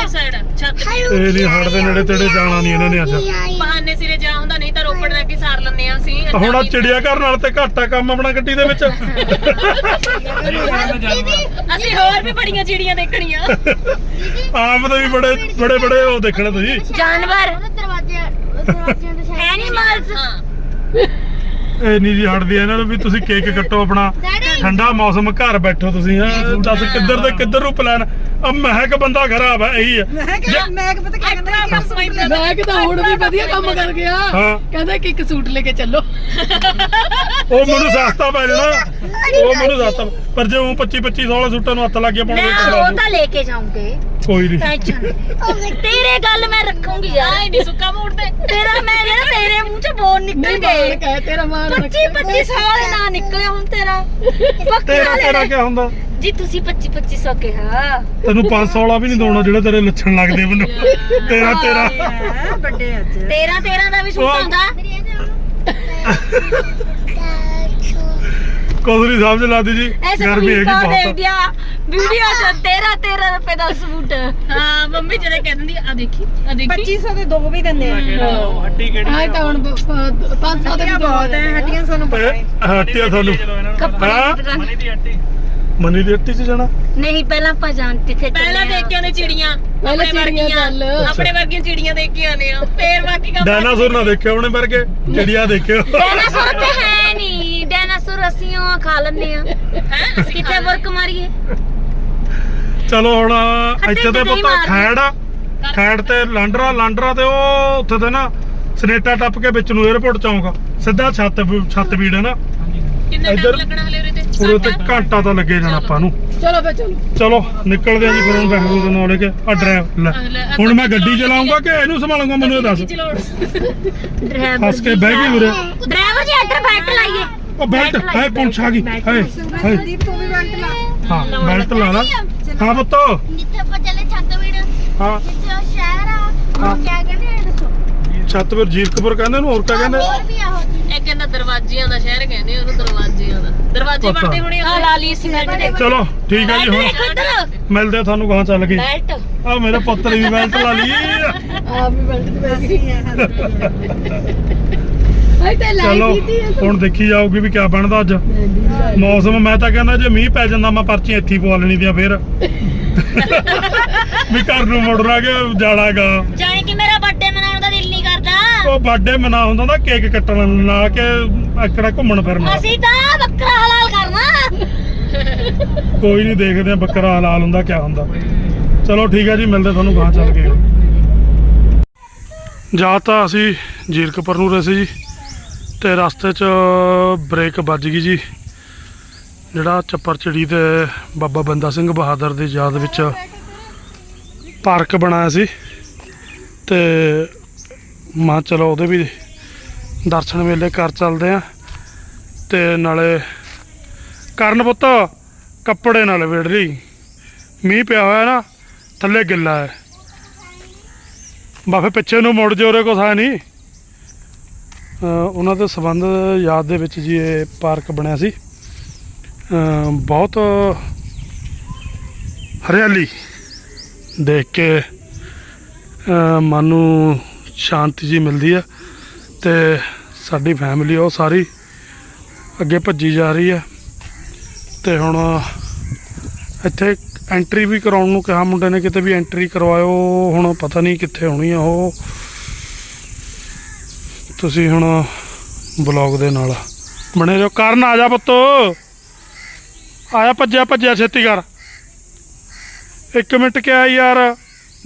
ਸਾਈਡ ਛੱਤ ਇਹ ਨਹੀਂ ਹੜ ਦੇ ਨੇੜੇ ਤੇੜੇ ਜਾਣਾ ਨਹੀਂ ਇਹਨਾਂ ਨੇ ਅੱਜ। ਬਹਾਨੇ ਸਿਰੇ ਜਾ ਹੁੰਦਾ ਨਹੀਂ ਤਾਂ ਰੋਪੜ ਜਾ ਕੇ ਸਾਰ ਲੈਂਦੇ ਆ ਅਸੀਂ ਹੁਣ ਆਹ ਚਿੜੀਆ ਘਰ ਨਾਲ ਤੇ ਘਾਟਾ ਕੰਮ ਆਪਣਾ ਗੱਡੀ ਦੇ ਵਿੱਚ। ਅਸੀਂ ਹੋਰ ਵੀ ਬੜੀਆਂ ਚਿੜੀਆਂ ਦੇਖਣੀਆਂ। ਆਪ ਦੇ ਵੀ ਬੜੇ ਬੜੇ ਬੜੇ ਉਹ ਦੇਖਣੇ ਤੁਸੀਂ। ਜਾਨਵਰ। ਦਰਵਾਜ਼ੇ ਦਰਵਾਜ਼ਿਆਂ ਦੇ ਸਾਈਡ ਐਨੀਮਲਸ ਹਾਂ। ਇਹ ਨਹੀਂ ਜੀ ਹਟਦੀ ਇਹਨਾਂ ਨੂੰ ਵੀ ਤੁਸੀਂ ਕੇਕ ਕੱਟੋ ਆਪਣਾ। ਠੰਡਾ ਮੌਸਮ ਘਰ ਬੈਠੋ ਤੁਸੀਂ ਹਾਂ। ਦੱਸ ਕਿੱਧਰ ਦੇ ਕਿੱਧਰ ਨੂੰ ਪਲਾਨ ਆ ਮਹਿਕ ਬੰਦਾ ਖਰਾਬ ਹੈ ਇਹੀ ਹੈ। ਮੈਂ ਕਿਹਾ ਮੈਂ ਕਿ ਪਤਾ ਕੀ ਕਹਿੰਦਾ ਮੈਂ ਕਿਤਾ ਹੁਣ ਵੀ ਵਧੀਆ ਕੰਮ ਕਰ ਗਿਆ। ਹਾਂ। ਕਹਿੰਦਾ ਕਿ ਇੱਕ ਸੂਟ ਲੈ ਕੇ ਚੱਲੋ। ਉਹ ਮੈਨੂੰ ਸਸਤਾ ਪੈ ਜਾਣਾ। ਉਹ ਮੈਨੂੰ ਸਸਤਾ ਪਰ ਜੇ ਉਹ 25 25 16 ਸੂਟਾਂ ਨੂੰ ਹੱਥ ਲੱਗ ਗਿਆ ਮੈਂ ਪਾਉਣਾ ਉਹ ਤਾਂ ਲੈ ਕੇ ਜਾਉਂਗੇ ਕੋਈ ਨਹੀਂ ਟੈਨਸ਼ਨ ਤੇਰੇ ਗੱਲ ਮੈਂ ਰੱਖੂੰਗੀ ਯਾਰ। ਨਹੀਂ ਸੁੱਕਾ ਮੂਡ ਤੇ। ਤੇਰਾ ਮੈਂ ਜਿਹੜਾ ਤੇਰੇ ਮੂੰਹ ਚ ਬੋਲ ਨਿਕਲ ਨਹੀਂ ਗਏ। ਕਹਿ ਤੇਰਾ ਮਾਣ 25 25 ਸਾਲ ਨਾ ਨਿਕਲਿਆ ਹੁਣ ਤੇਰਾ। ਤੇਰਾ ਪੱਕਾ ਤੇਰਾ ਕੀ ਹੁੰਦਾ? ਜੀ ਤੁਸੀਂ 25 2500 ਕਿਹਾ। ਤੈਨੂੰ 500 ਵਾਲਾ ਵੀ ਨਹੀਂ ਦੋਣਾ ਜਿਹੜੇ ਤੇਰੇ ਲੱਛਣ ਲੱਗਦੇ ਮੈਨੂੰ। ਤੇਰਾ ਤੇਰਾ। ਵੱਡੇ ਅੱਜ। 13 13 ਦਾ ਵੀ ਸੂਟ ਆਉਂਦਾ। ਕੁਝ ਨਹੀਂ ਸਮਝ ਲੱਗਦੀ ਜੀ। ਗਰਮੀ ਹੈਗੀ ਕਮੀਜ਼ ਦੇਖ ਬਹੁਤ ਦਿਆ ਵੀਡੀਓ ਚ 13 13 ਰੁਪਏ ਦਾ ਸੂਟ। ਹਾਂ ਮੰਮੀ ਜਿਹੜੇ ਕਹਿ ਦਿੰਦੀ ਆ ਦੇਖੀ ਆ ਦੇਖੀ। 2500 ਦੇ ਦੋ ਵੀ ਦਿੰਦੇ ਆ। ਹੱਟੀ ਕਿਹੜੀ ਆਏ ਤਾਂ ਹੁਣ 500 ਦੇ ਬਹੁਤ ਹੈ ਹੱਟੀਆਂ ਸਾਨੂੰ ਪਤਾ ਹੈ? ਹੱਟਿਆ ਤੁਹਾਨੂੰ ਕੱਪੜੇ ਹਾਂ? ਦੀ ਦੁਕਾਨ। ਮਨੀ ਦੀ ਹੱਟੀ। ਮਨੀ ਦੀ ਹੱਟੀ 'ਚ ਜਾਣਾ? ਨਹੀਂ ਪਹਿਲਾਂ ਆਪਾਂ ਜਾਣ ਕਿੱਥੇ ਪਹਿਲਾਂ ਦੇਖ ਕੇ ਆਨੇ ਚਿੜੀਆਂ। ਪਹਿਲਾਂ ਆਪਣੇ ਚਿੜੀਆਂ ਵਰਗੀਆਂ। ਆਪਣੇ ਵਰਗੀਆਂ ਚਿੜੀਆਂ ਦੇਖ ਕੇ ਆਨੇ ਆ। ਫੇਰ ਬਾਕੀ ਕੰਮ ਡਾਇਨਾਸੌਰ ਨਾ ਦੇਖਿਓ ਉਹਨੇ ਵਰਗੇ। ਚਿੜੀਆ ਦੇਖਿਓ। ਡਾਇਨਾਸੌਰ ਤੇ ਹੈ ਨਹੀਂ। ਡਾਇਨਾਸੌਰ ਅਸੀਂ ਉਹ ਖਾ ਲੈਂਦੇ ਆ ਹੈ? ਕਿੱਥੇ ਵਰਕ ਮਾਰੀਏ? ਚਲੋ ਹੁਣ ਇੱਥੇ ਤੇ ਪੁੱਤ। ਖੈੜ ਆ। ਖੈੜ ਤੇ ਲਾਂਡਰਾ ਲਾਂਡਰਾ ਤੇ ਉਹ ਉੱਥੇ ਤੇ ਨਾ ਸਨੇਟਾ ਟੱਪ ਕੇ ਵਿੱਚ ਨੂੰ 에어ਪੋਰਟ ਚਾਉਂਗਾ ਸਿੱਧਾ ਛੱਤ ਛੱਤ ਵੀੜ ਹੈ ਨਾ। ਕਿੰਨਾ ਟਾਈਮ ਲੱਗਣਾ ਹਲੇ ਉਰੇ ਤੇ? ਉਰੇ ਤੇ ਘੰਟਾ? ਤਾਂ ਲੱਗੇ ਜਾਣਾ ਆਪਾਂ ਨੂੰ। ਚਲੋ ਫੇ ਚਲੋ। ਚਲੋ ਨਿਕਲਦੇ ਆ ਜੀ ਫਿਰ ਹੁਣ ਬੈਠੋ ਦੇ ਨਾਲ ਕੇ। ਆ ਡਰਾਈਵ ਲੈ। ਹੁਣ ਮੈਂ ਗੱਡੀ ਚਲਾਉਂਗਾ ਕਿ ਇਹਨੂੰ ਸੰਭਾਲੂੰਗਾ ਮੈਨੂੰ ਇਹ ਦੱਸ। ਡਰਾਈਵਰ ਫਸ ਕੇ ਬਹਿ ਗਈ ਉਰੇ। ਡਰਾਈਵਰ ਜੀ ਇੱਧਰ ਬੈਠ ਲਾਈਏ। ਉਹ ਬੈਲਟ ਹਾਏ ਪੁੰਛ ਆ ਗਈ। ਸੰਦੀਪ ਤੂੰ ਵੀ ਲਾ। ਹਾਂ ਬੈਲਟ ਲਾ ਲਾ। ਹਾਂ ਪੁੱਤ। ਜਿੱਥੇ ਆਪਾਂ ਚੱਲੇ ਛੱਤ ਵੀੜ ਹਾਂ। ਜਿੱਥੇ ਉਹ ਸ਼ਹਿਰ ਆ ਹਾਂ। ਉਹ ਕਿਆ ਕਹਿੰਦੇ ਆ ਦੱਸੋ? ਛੱਤ ਪਰ ਜੀਰਕਪੁਰ ਕਹਿੰਦੇ ਨੂੰ ਹੋਰ ਕਿਆ ਕਹਿੰਦੇ? ਹੋਰ ਵੀ ਆਹੋ ਇਹ ਕਹਿੰਦਾ ਦਰਵਾਜ਼ਿਆਂ ਦਾ ਸ਼ਹਿਰ ਕਹਿੰਦੇ ਉਹਨੂੰ ਦਰਵਾਜ਼ਿਆਂ ਦਾ। ਦਰਵਾਜ਼ੇ। ਬਣਦੇ ਹੋਣੇ ਆ ਲਾ ਲਈ ਸੀਮੈਂਟ ਦੇ ਚਲੋ ਠੀਕ ਹੈ ਜੀ ਹੁਣ ਮਿਲਦੇ ਆ ਤੁਹਾਨੂੰ ਗਾਂ ਚੱਲ ਗਏ ਬੈਲਟ। ਆ ਮੇਰੇ ਪੁੱਤ ਨੇ ਵੀ ਬੈਲਟ ਲਾ ਲਈ। ਆਪ ਵੀ ਬੈਲਟ ਤੇ ਬੈਠ ਗਈ ਚਲੋ ਕੀਤੀ ਹੈ ਹੁਣ ਦੇਖੀ ਜਾਊਗੀ ਵੀ ਕਿਆ ਬਣਦਾ ਅੱਜ। ਮੌਸਮ ਮੈਂ ਤਾਂ ਕਹਿੰਦਾ ਜੇ ਮੀਂਹ ਪੈ ਜਾਂਦਾ ਮੈਂ ਪਰਚੀ ਇੱਥੇ ਪਵਾ ਲੈਣੀ ਦੀਆਂ ਫੇਰ। ਵੀ ਘਰ ਨੂੰ ਮੁੜਨਾ ਕਿ ਜਾਣਾਗਾ। ਜਾਣੀ ਕਿ ਮੇਰਾ ਬਰਥਡੇ ਮਨਾਉਣ ਦਾ ਦਿਲ ਨਹੀਂ ਕਰਦਾ। ਉਹ ਬਰਥਡੇ ਮਨਾ ਹੁੰਦਾ ਨਾ ਕੇਕ ਕੱਟਣ ਨਾਲ ਕਿ ਅਕੜਾ ਘੁੰਮਣ ਫਿਰਨਾ। ਅਸੀਂ ਤਾਂ ਬੱਕਰਾ ਹਲਾਲ ਕਰਨਾ। ਕੋਈ ਨਹੀਂ ਦੇਖਦੇ ਆ ਬੱਕਰਾ ਹਲਾਲ ਹੁੰਦਾ ਕਿਆ ਹੁੰਦਾ। ਚਲੋ ਠੀਕ ਹੈ ਜੀ ਮਿਲਦੇ ਤੁਹਾਨੂੰ ਗਾਂ ਚੱਲ ਕੇ। ਜਾ ਤਾਂ ਅਸੀਂ ਜੀਰਕਪੁਰ ਨੂੰ ਰਹੇ ਸੀ ਜੀ। ਤੇ ਰਸਤੇ 'ਚ ਬ੍ਰੇਕ ਵੱਜ ਗਈ ਜੀ। ਜਿਹੜਾ ਚੱਪਰ ਚਿੜੀ ਤੇ ਬਾਬਾ ਬੰਦਾ ਸਿੰਘ ਬਹਾਦਰ ਦੀ ਯਾਦ ਵਿੱਚ ਪਾਰਕ ਬਣਾਇਆ ਸੀ। ਤੇ ਮਾਂ ਚਲੋ ਉਹਦੇ ਵੀ ਦਰਸ਼ਨ ਮੇਲੇ ਕਰ ਚੱਲਦੇ ਆ। ਤੇ ਨਾਲੇ ਕਰਨ ਪੁੱਤ, ਕੱਪੜੇ ਨਾਲ ਵੇੜ ਲਈ। ਮੀਂਹ ਪਿਆ ਹੋਇਆ ਨਾ, ਥੱਲੇ ਗਿੱਲਾ ਹੈ। ਬਾਫੇ ਪਿੱਛੇ ਨੂੰ ਮੁੜ ਜੇ ਉਰੇ ਕੁਛ ਨਹੀਂ। ਉਹਨਾਂ ਦੇ ਸਬੰਧ ਯਾਦ ਦੇ ਵਿੱਚ ਜੀ ਇਹ ਪਾਰਕ ਬਣਿਆ ਸੀ। ਬਹੁਤ ਹਰਿਆਲੀ ਦੇਖ ਕੇ ਮਨ ਨੂੰ ਸ਼ਾਂਤੀ ਜੀ ਮਿਲਦੀ ਹੈ ਤੇ ਸਾਡੀ ਫੈਮਿਲੀ ਉਹ ਸਾਰੀ ਅੱਗੇ ਭੱਜੀ ਜਾ ਰਹੀ ਹੈ ਤੇ ਹੁਣ ਇੱਥੇ ਐਂਟਰੀ ਵੀ ਕਰਾਉਣ ਨੂੰ ਕਿਹਾ ਮੁੰਡੇ ਨੇ, ਕਿਤੇ ਵੀ ਐਂਟਰੀ ਕਰਵਾਇਓ, ਹੁਣ ਪਤਾ ਨਹੀਂ ਕਿੱਥੇ ਹੋਣੀ ਆ ਉਹ। ਤੁਸੀਂ ਹੁਣ ਬਲੌਗ ਦੇ ਨਾਲ ਬਣੇ ਰਹੋ। ਕਰਨ ਆ ਜਾ ਪੁੱਤੋ। ਆਇਆ ਭੱਜਿਆ ਭੱਜਿਆ ਛੇਤੀ ਕਰ। ਇੱਕ ਮਿੰਟ ਕਿਹਾ ਯਾਰ?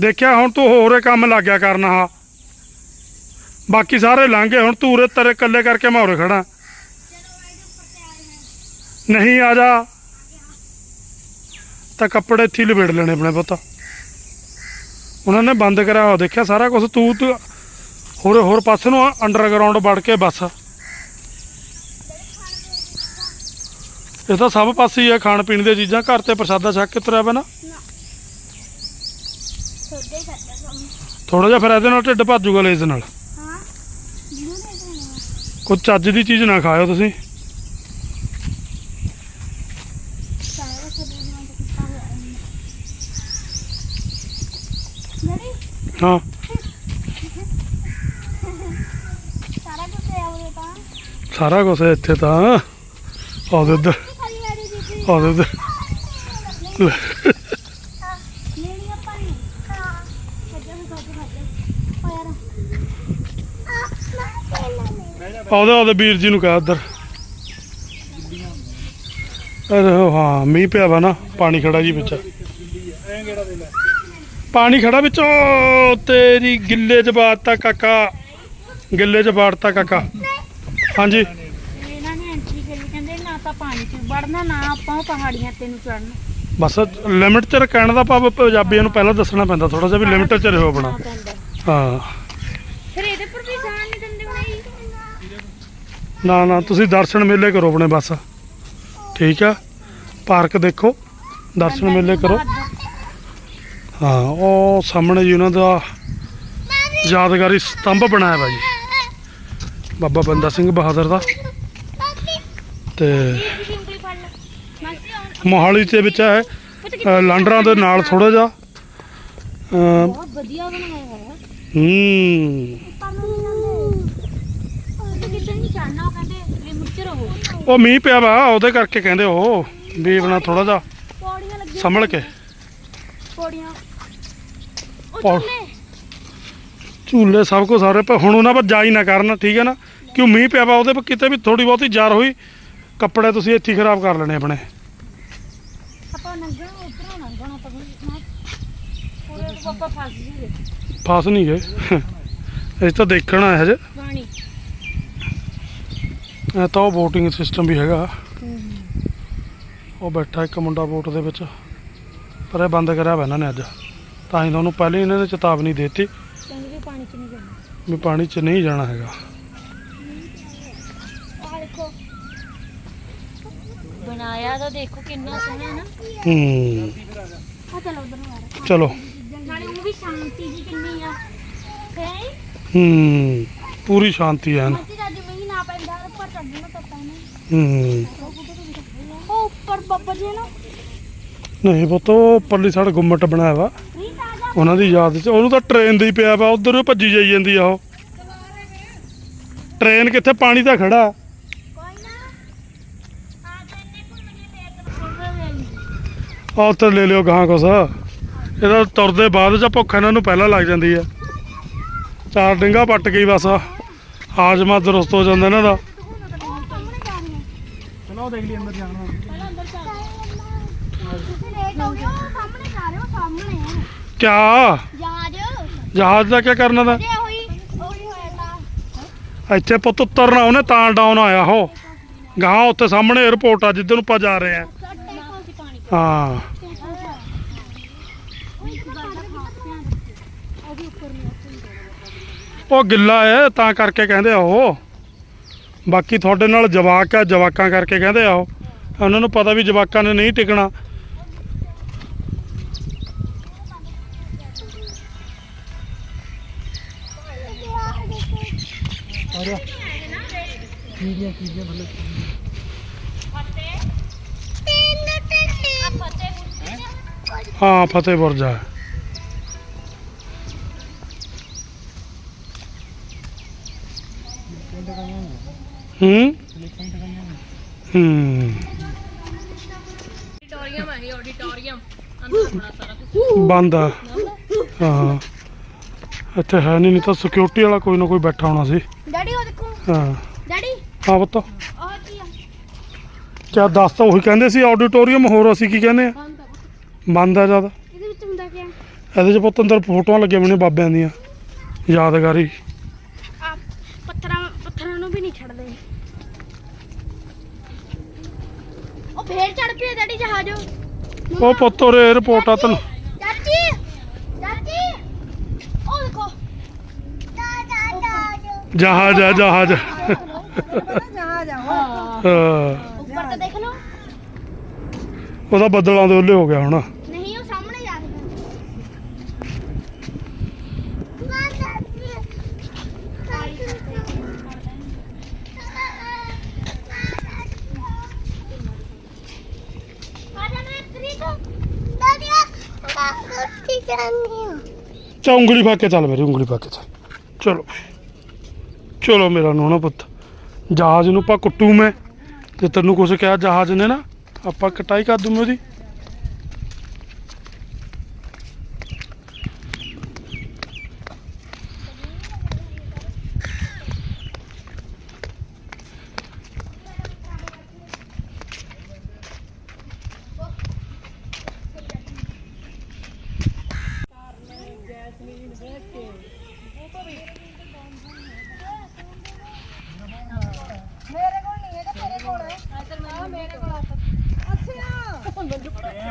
ਦੇਖਿਆ, ਹੁਣ ਤੂੰ ਹੋਰੇ ਕੰਮ ਲੱਗ ਗਿਆ ਕਰਨ ਆ ਬਾਕੀ ਸਾਰੇ ਲੰਘ ਗਏ, ਹੁਣ ਤੂੰ ਉਰੇ ਤੇਰੇ ਇਕੱਲੇ ਕਰਕੇ ਮੈਂ ਉਰੇ ਖੜਾ ਨਹੀਂ, ਆ ਜਾ। ਤਾਂ ਕੱਪੜੇ ਇੱਥੇ ਹੀ ਲੈਣੇ ਆਪਣੇ ਪੁੱਤ। ਉਹਨਾਂ ਨੇ ਬੰਦ ਕਰਾਇਆ ਦੇਖਿਆ ਸਾਰਾ ਕੁਝ ਤੂੰ ਤੂੰ ਹੋਰ ਹੋਰ ਪਾਸੇ ਨੂੰ ਅੰਡਰਗਰਾਉਂਡ ਵੜ ਕੇ ਬਸ। ਇਹ ਤਾਂ ਸਭ ਪਾਸੇ ਹੀ ਆ ਖਾਣ ਪੀਣ ਦੀਆਂ ਚੀਜ਼ਾਂ ਘਰ ਤੇ ਪ੍ਰਸ਼ਾਦਾ ਛੱਕ ਕੇ ਤੁਰਿਆ ਕੰਮ ਥੋੜਾ ਜਿਹਾ ਫਿਰ ਇਹਦੇ ਨਾਲ ਢਿੱਡ ਭੱਜੂਗਾ ਲੇਜ਼ ਨਾਲ। ਹਾਂ ਕੋਈ ਚੱਜ ਦੀ ਚੀਜ਼ ਨਾ ਖਾਇਓ ਤੁਸੀਂ ਸਾਰਾ ਸਬਜ਼ੀ ਨਾਲ ਕੀਤਾ ਹੋਇਆ ਮੇਰੀ ਹਾਂ ਸਾਰਾ ਕੁਝ ਹੈ ਉਹਦੇ ਤਾਂ ਸਾਰਾ ਕੁਝ ਇੱਥੇ ਤਾਂ। ਆਉਦੇ ਉਧਰ ਖਾਲੀ ਆ ਮੈਂ ਲੈਣਾ ਆਉਦੇ ਵੀਰ ਜੀ ਨੂੰ ਕਹਿ ਉੱਧਰ ਅਰੇ ਹਾਂ, ਮੀਂਹ ਪਿਆ ਵਾ ਨਾ, ਪਾਣੀ ਖੜਾ ਜੀ ਵਿੱਚ। ਪਾਣੀ ਖੜਾ ਵਿੱਚ। ਤੇਰੀ ਗਿੱਲੇ ਚ ਬਾੜਤਾ ਕਾਕਾ। ਗਿੱਲੇ ਚ ਬਾੜਤਾ ਕਾਕਾ। ਹਾਂਜੀ। ਇਹਨਾਂ ਨੇ ਐਂਟਰੀ ਕਰੀ ਕਹਿੰਦੇ ਨਾ ਤਾਂ ਪਾਣੀ 'ਚ ਵੜਨਾ ਨਾ ਆਪਾਂ ਉਹ ਪਹਾੜੀਆਂ ਤੇ ਨੂੰ ਚੜਨਾ ਬਸ ਲਿਮਿਟ ਚ ਕਹਿਣ ਦਾ ਭਾਵ ਪੰਜਾਬੀਆਂ ਨੂੰ ਪਹਿਲਾਂ ਦੱਸਣਾ ਪੈਂਦਾ ਥੋੜਾ ਜਿਹਾ ਵੀ ਲਿਮਿਟ ਚ ਰਹੋ ਆਪਣਾ। ਹਾਂ। ਫਿਰ ਇਹਦੇ ਪਰ ਵੀ ਜਾਣ ਨਹੀਂ ਦਿੰਦੇ ਬਣਾਈ ਨਾ ਨਾ ਤੁਸੀਂ ਦਰਸ਼ਨ ਮੇਲੇ ਕਰੋ ਆਪਣੇ ਬਸ। ਠੀਕ ਆ? ਪਾਰਕ ਦੇਖੋ ਦਰਸ਼ਨ ਮੇਲੇ ਕਰੋ। ਹਾਂ ਉਹ ਸਾਹਮਣੇ ਜੀ ਉਹਨਾਂ ਦਾ ਯਾਦਗਾਰੀ ਸਤੰਭ ਬਣਾਇਆ ਵਾ ਜੀ। ਬਾਬਾ ਬੰਦਾ ਸਿੰਘ ਬਹਾਦਰ ਦਾ। ਤੇ ਮੋਹਾਲੀ ਦੇ ਵਿੱਚ ਹੈ ਲਾਂਡਰਾਂ ਦੇ ਨਾਲ ਥੋੜਾ ਜਿਹਾ। ਅ, ਬਹੁਤ ਵਧੀਆ ਬਣਾਇਆ ਹੈ। ਹੂੰ। ਪਰ ਉਹ ਮੀਂਹ ਪਿਆ ਵਾ ਉਹਦੇ ਕਰਕੇ ਕਹਿੰਦੇ ਉਹ ਵੀ ਆਪਣਾ ਥੋੜਾ ਜਿਹਾ ਪੌੜੀਆਂ ਸੰਭਲ ਕੇ। ਪੌੜੀਆਂ। ਉਹ ਪੌੜ- ਚੱਲੇ ਝੂਲੇ ਸਭ ਕੁਝ ਸਾਰੇ ਪਰ ਹੁਣ ਉਹਨਾਂ ਪਰ ਜਾ ਹੀ ਨਾ ਕਰਨ ਠੀਕ ਹੈ ਨਾ? ਕਿਉਂ ਮੀਂਹ ਪਿਆ ਵਾ ਉਹਦੇ ਪਰ ਕਿਤੇ ਵੀ ਥੋੜੀ ਬਹੁਤੀ ਜਾਰ ਹੋਈ ਕੱਪੜੇ ਤੁਸੀਂ ਇੱਥੇ ਹੀ ਖਰਾਬ ਕਰ ਲੈਣੇ ਆਪਣੇ। ਆਪਾਂ ਨੰਗਣਾ ਉਧਰੋਂ ਨੰਗਣਾ ਤਾਂ ਮੈਂ ਪੂਰੇ ਤੋਂ ਪਾਪਾ ਫਸ ਨਹੀਂ ਗਏ। ਇਹ ਤਾਂ ਦੇਖਣਾ ਹੈ ਹਜੇ। ਪਾਣੀ ਇਹ ਤਾਂ ਉਹ VOTING ਸਿਸਟਮ ਵੀ ਹੈਗਾ। ਉਹ ਬੈਠਾ ਇੱਕ ਮੁੰਡਾ ਵੋਟ ਦੇ ਵਿੱਚ। ਪਰ ਇਹ ਬੰਦ ਕਰਿਆ ਵਾ ਇਹਨਾਂ ਨੇ ਅੱਜ। ਤਾਂ ਹੀ ਤੁਹਾਨੂੰ ਪਹਿਲੇ ਇਹਨਾਂ ਨੇ ਚੇਤਾਵਨੀ ਦਿੱਤੀ। ਪਾਣੀ 'ਚ ਨਹੀਂ ਜਾਣਾ। ਵੀ ਪਾਣੀ 'ਚ ਨਹੀਂ ਜਾਣਾ ਹੈਗਾ। ਆਹ ਦੇਖੋ। ਬਣਾਇਆ ਤਾਂ ਦੇਖੋ ਕਿੰਨਾ ਸੋਹਣਾ ਨਾ। ਹੂੰ। ਆ ਚਲੋ ਉਧਰ ਨੂੰ ਆ ਚਲੋ। ਨਾਲੇ ਉਹ ਵੀ ਸ਼ਾਂਤੀ ਜੀ ਕਿੰਨੀ ਆ। ਹੈ? ਹੂੰ ਪੂਰੀ ਸ਼ਾਂਤੀ ਹੈ ਨਾ ਮਸੀ ਜਦ ਮੀਂਹ ਨਾ ਪੈਂਦਾ ਉੱਪਰ ਚੜਨਾ ਤਾਂ ਪੈਣਾ। ਹੂੰ। ਉਹ ਉੱਪਰ ਬੱਬਾ ਜੀ ਨਾ। ਨਹੀਂ ਪੁੱਤ ਉਹ ਉੱਪਰਲੀ ਸਾਈਡ ਗੁੰਮਟ ਬਣਾਇਆ ਵਾ। ਉਹਨਾਂ ਦੀ ਯਾਦ 'ਚ, ਉਹਨੂੰ ਤਾਂ ਟ੍ਰੇਨ ਦਾ ਪਿਆ ਵਾ, ਉਧਰ ਭੱਜੀ ਜਾਈ ਜਾਂਦੀ ਆ ਉਹ। ਟ੍ਰੇਨ ਕਿੱਥੇ, ਪਾਣੀ ਤਾਂ ਖੜਾ। ਆ ਉੱਥੇ ਲੈ ਲਿਓ ਗਾਂ ਕੁਛ। ਇਹਦਾ ਤੁਰਦੇ ਬਾਅਦ ਚ ਭੁੱਖ ਇਹਨਾਂ ਨੂੰ ਪਹਿਲਾਂ ਲੱਗ ਜਾਂਦੀ ਆ। ਚਾਰ ਡਿੰਗਾ ਪੱਟ ਗਈ ਬਸ ਹਾਜ਼ਮਾ ਦਰੁਸਤ ਹੋ ਜਾਂਦਾ ਇਹਨਾਂ ਦਾ। ਚਲੋ ਦੇਖ ਲਈ ਅੰਦਰ ਜਾਣਾ ਤੁਸੀਂ ਲੇਟ ਹੋ ਗਏ ਹੋ ਸਾਹਮਣੇ ਜਾ ਰਹੇ ਹੋ ਸਾਹਮਣੇ ਹੈ ਕਿਆ? ਜਹਾਜ਼ ਜਹਾਜ਼ ਦਾ ਕੀ ਕਰਨਾ ਦਾ ਹੋਇਆ ਤਾਂ। ਇੱਥੇ ਪੁੱਤ ਉਤਰਨਾ ਉਹਨੇ ਤਾਂ ਡਾਊਨ ਆਇਆ ਉਹ। ਗਾਂ ਉੱਥੇ ਸਾਹਮਣੇ 에어ਪੋਰਟ ਆ ਜਿੱਧਰ ਨੂੰ ਆਪਾਂ ਜਾ ਰਹੇ ਆ। ਪਾਣੀ ਹਾਂ। ਉਹ ਗੱਲ ਦਾ ਖਾਸ ਧਿਆਨ ਰੱਖਿਓ ਉਹ ਵੀ ਉੱਪਰ ਨਹੀਂ ਉੱਥੇ ਉਹ ਗਿੱਲਾ ਹੈ ਤਾਂ ਕਰਕੇ ਕਹਿੰਦੇ ਆ ਉਹ। ਬਾਕੀ ਤੁਹਾਡੇ ਨਾਲ ਜਵਾਕ ਆ ਜਵਾਕਾਂ ਕਰਕੇ ਕਹਿੰਦੇ ਆ ਉਹ। ਉਹਨਾਂ ਨੂੰ ਪਤਾ ਵੀ ਜਵਾਕਾਂ ਨੇ ਨਹੀਂ ਟਿਕਣਾ। ਹਾਂ ਫਤਿਹਪੁਰ ਜਾ। ਹੂੰ? ਹੂੰ। ਆਡੀਟੋਰੀਅਮ ਹੈ ਇਹ ਆਡੀਟੋਰੀਅਮ ਅੰਦਰ ਬੜਾ ਸਾਰਾ ਕੁਝ ਬੰਦ ਆ। ਹਾਂ। ਇੱਥੇ ਹੈ ਨਹੀਂ ਨਹੀਂ ਤਾਂ ਸਿਕਿਉਰਿਟੀ ਵਾਲਾ ਕੋਈ ਨਾ ਕੋਈ ਬੈਠਾ ਹੋਣਾ ਸੀ। ਡੈਡੀ ਉਹ ਦੇਖੋ। ਹਾਂ। ਡੈਡੀ। ਹਾਂ ਪੁੱਤ। ਉਹ ਕੀ ਆ? ਕਿਆ ਦੱਸ ਤਾਂ ਉਹੀ ਕਹਿੰਦੇ ਸੀ ਆਡੀਟੋਰੀਅਮ ਹੋਰ ਅਸੀਂ ਕੀ ਕਹਿੰਦੇ ਆ? ਬੰਦ ਆ। ਬੰਦ ਆ ਜਦ ਇਹਦੇ ਵਿੱਚ ਹੁੰਦਾ ਕੀ ਆ? ਇਹਦੇ ਚ ਪੁੱਤ ਅੰਦਰ ਫੋਟੋਆਂ ਲੱਗੀਆਂ ਹੋਈਆਂ ਨੇ ਬਾਬਿਆਂ ਦੀਆਂ। ਯਾਦਗਾਰੀ। ਆ ਪੱਥਰਾਂ ਪੱਥਰਾਂ ਨੂੰ ਵੀ ਨਹੀਂ ਛੱਡਦੇ। ਉਹ ਫੇਰ ਚੜ ਪਿਆ ਡੈਡੀ ਜਹਾਜ਼। ਉਹ ਪੁੱਤ ਉਰੇ 에어ਪੋਰਟ ਆ ਤੈਨੂੰ। ਚਾਚੀ। जहाज है जहाज ਹਾਂ ਉੱਪਰ ਤਾਂ ਦੇਖ ਲਓ ਉਹਦਾ ਬੱਦਲਾਂ ਦੇ ਉੱਲੇ ਹੋ ਗਿਆ ਹੁਣ। ਨਹੀਂ ਉਹ ਸਾਹਮਣੇ ਜਾ ਰਿਹਾ ਚਾ ਉਂਗਲੀ ਫਾ ਕੇ ਚੱਲ ਮੇਰੀ ਉਂਗਲੀ ਫਾ ਕੇ ਚੱਲ ਚਲੋ ਚਲੋ ਮੇਰਾ ਨੋਣਾ ਪੁੱਤ। ਜਹਾਜ਼ ਨੂੰ ਆਪਾਂ ਕੁੱਟੂ ਮੈਂ ਤੇ ਤੈਨੂੰ ਕੁਛ ਕਿਹਾ ਜਹਾਜ਼ ਨੇ ਨਾ, ਆਪਾਂ ਕਟਾਈ ਕਰ ਦੂੰਗੇ ਉਹਦੀ। ਆ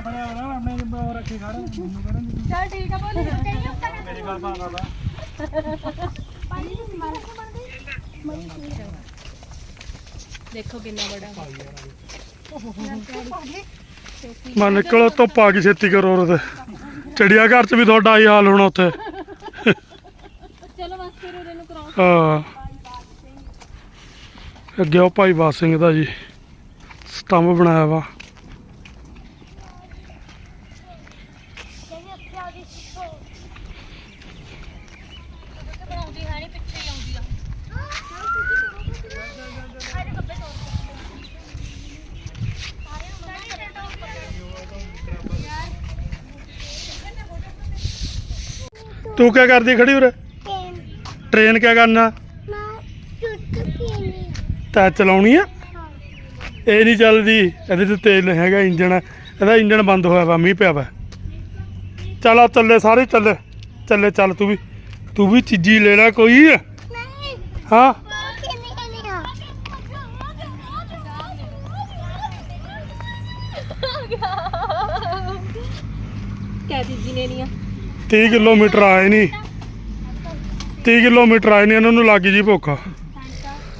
ਮੇਰੇ ਹੋਣਾ ਆਪਣੇ ਜਿੰਬਾ ਰੱਖੀ ਖੜਾ ਮੈਨੂੰ ਕਰਨ ਚੱਲ ਠੀਕ ਆ ਬੋਲੀ ਮੇਰੀ ਗੱਲ ਤਾਂ ਕਰਦਾ ਦੇਖੋ ਕਿੰਨਾ ਬੜਾ ਮੈਂ ਨਿਕਲੋ ਧੁੱਪ ਆ ਗਈ ਛੇਤੀ ਕਰੋ ਉਹਦੇ ਚੜੀਆ ਘਰ ਚ ਵੀ ਤੁਹਾਡਾ ਆਹੀ ਹਾਲ ਹੋਣਾ ਉੱਥੇ। ਚਲੋ ਬਸ ਫਿਰ ਉਹਦੇ ਕਰਾਓ ਹਾਂ। ਅੱਗੇ ਉਹ ਭਾਈ ਬਾਸ ਸਿੰਘ ਦਾ ਜੀ। ਸਤੰਭ ਬਣਾਇਆ ਵਾ। ਤੂੰ ਕੀ ਕਰਦੀ ਖੜੀ ਉਰੇ? ਟ੍ਰੇਨ। ਕਿਆ ਕਰਨਾ? ਮੈਂ ਚੁੱਟ ਪੀਣੀ ਤੈ ਚਲਾਉਣੀ ਆ? ਇਹ ਨਹੀਂ ਚੱਲਦੀ ਇਹਦੇ ਤੇ ਤੇਲ ਨਹੀਂ ਹੈਗਾ ਇੰਜਣ ਇਹਦਾ ਇੰਜਣ ਬੰਦ ਹੋਇਆ ਵਾ ਮੀਂਹ ਪਿਆ ਵਾ। ਚੱਲ ਆ ਚੱਲੇ ਸਾਰੇ ਚੱਲੇ ਚੱਲੇ ਚੱਲ ਤੂੰ ਵੀ ਤੂੰ ਵੀ ਚੀਜੀ ਲੈ ਲੈ ਕੋਈ। ਨਹੀਂ। ਹਾਂ। ਕਿੰਨੀ ਕਿੰਨੀ ਆ ਕਹਿ ਜੀ ਨੇ ਨਹੀਂ ਆ? 30 ਕਿਲੋਮੀਟਰ ਆਏ ਨਹੀਂ 30 ਕਿਲੋਮੀਟਰ ਆਏ ਨਹੀਂ ਇਹਨਾਂ ਨੂੰ ਲੱਗ ਜੀ ਭੁੱਖ।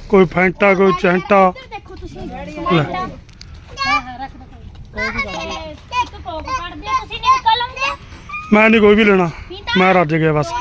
ਕੋਈ ਫੈਂਟਾ ਕੋਈ ਚੈਂਟਾ। ਤੁਸੀਂ? ਲੈ। ਇੱਕ ਕੋਕ ਕੱਢਦੇ ਤੁਸੀਂ ਨਿਕਲ ਆਉਂਦੇ ਮੈਂ ਨਹੀਂ ਕੋਈ ਵੀ ਲੈਣਾ। ਮੈਂ ਰੱਜ ਗਿਆ ਬਸ।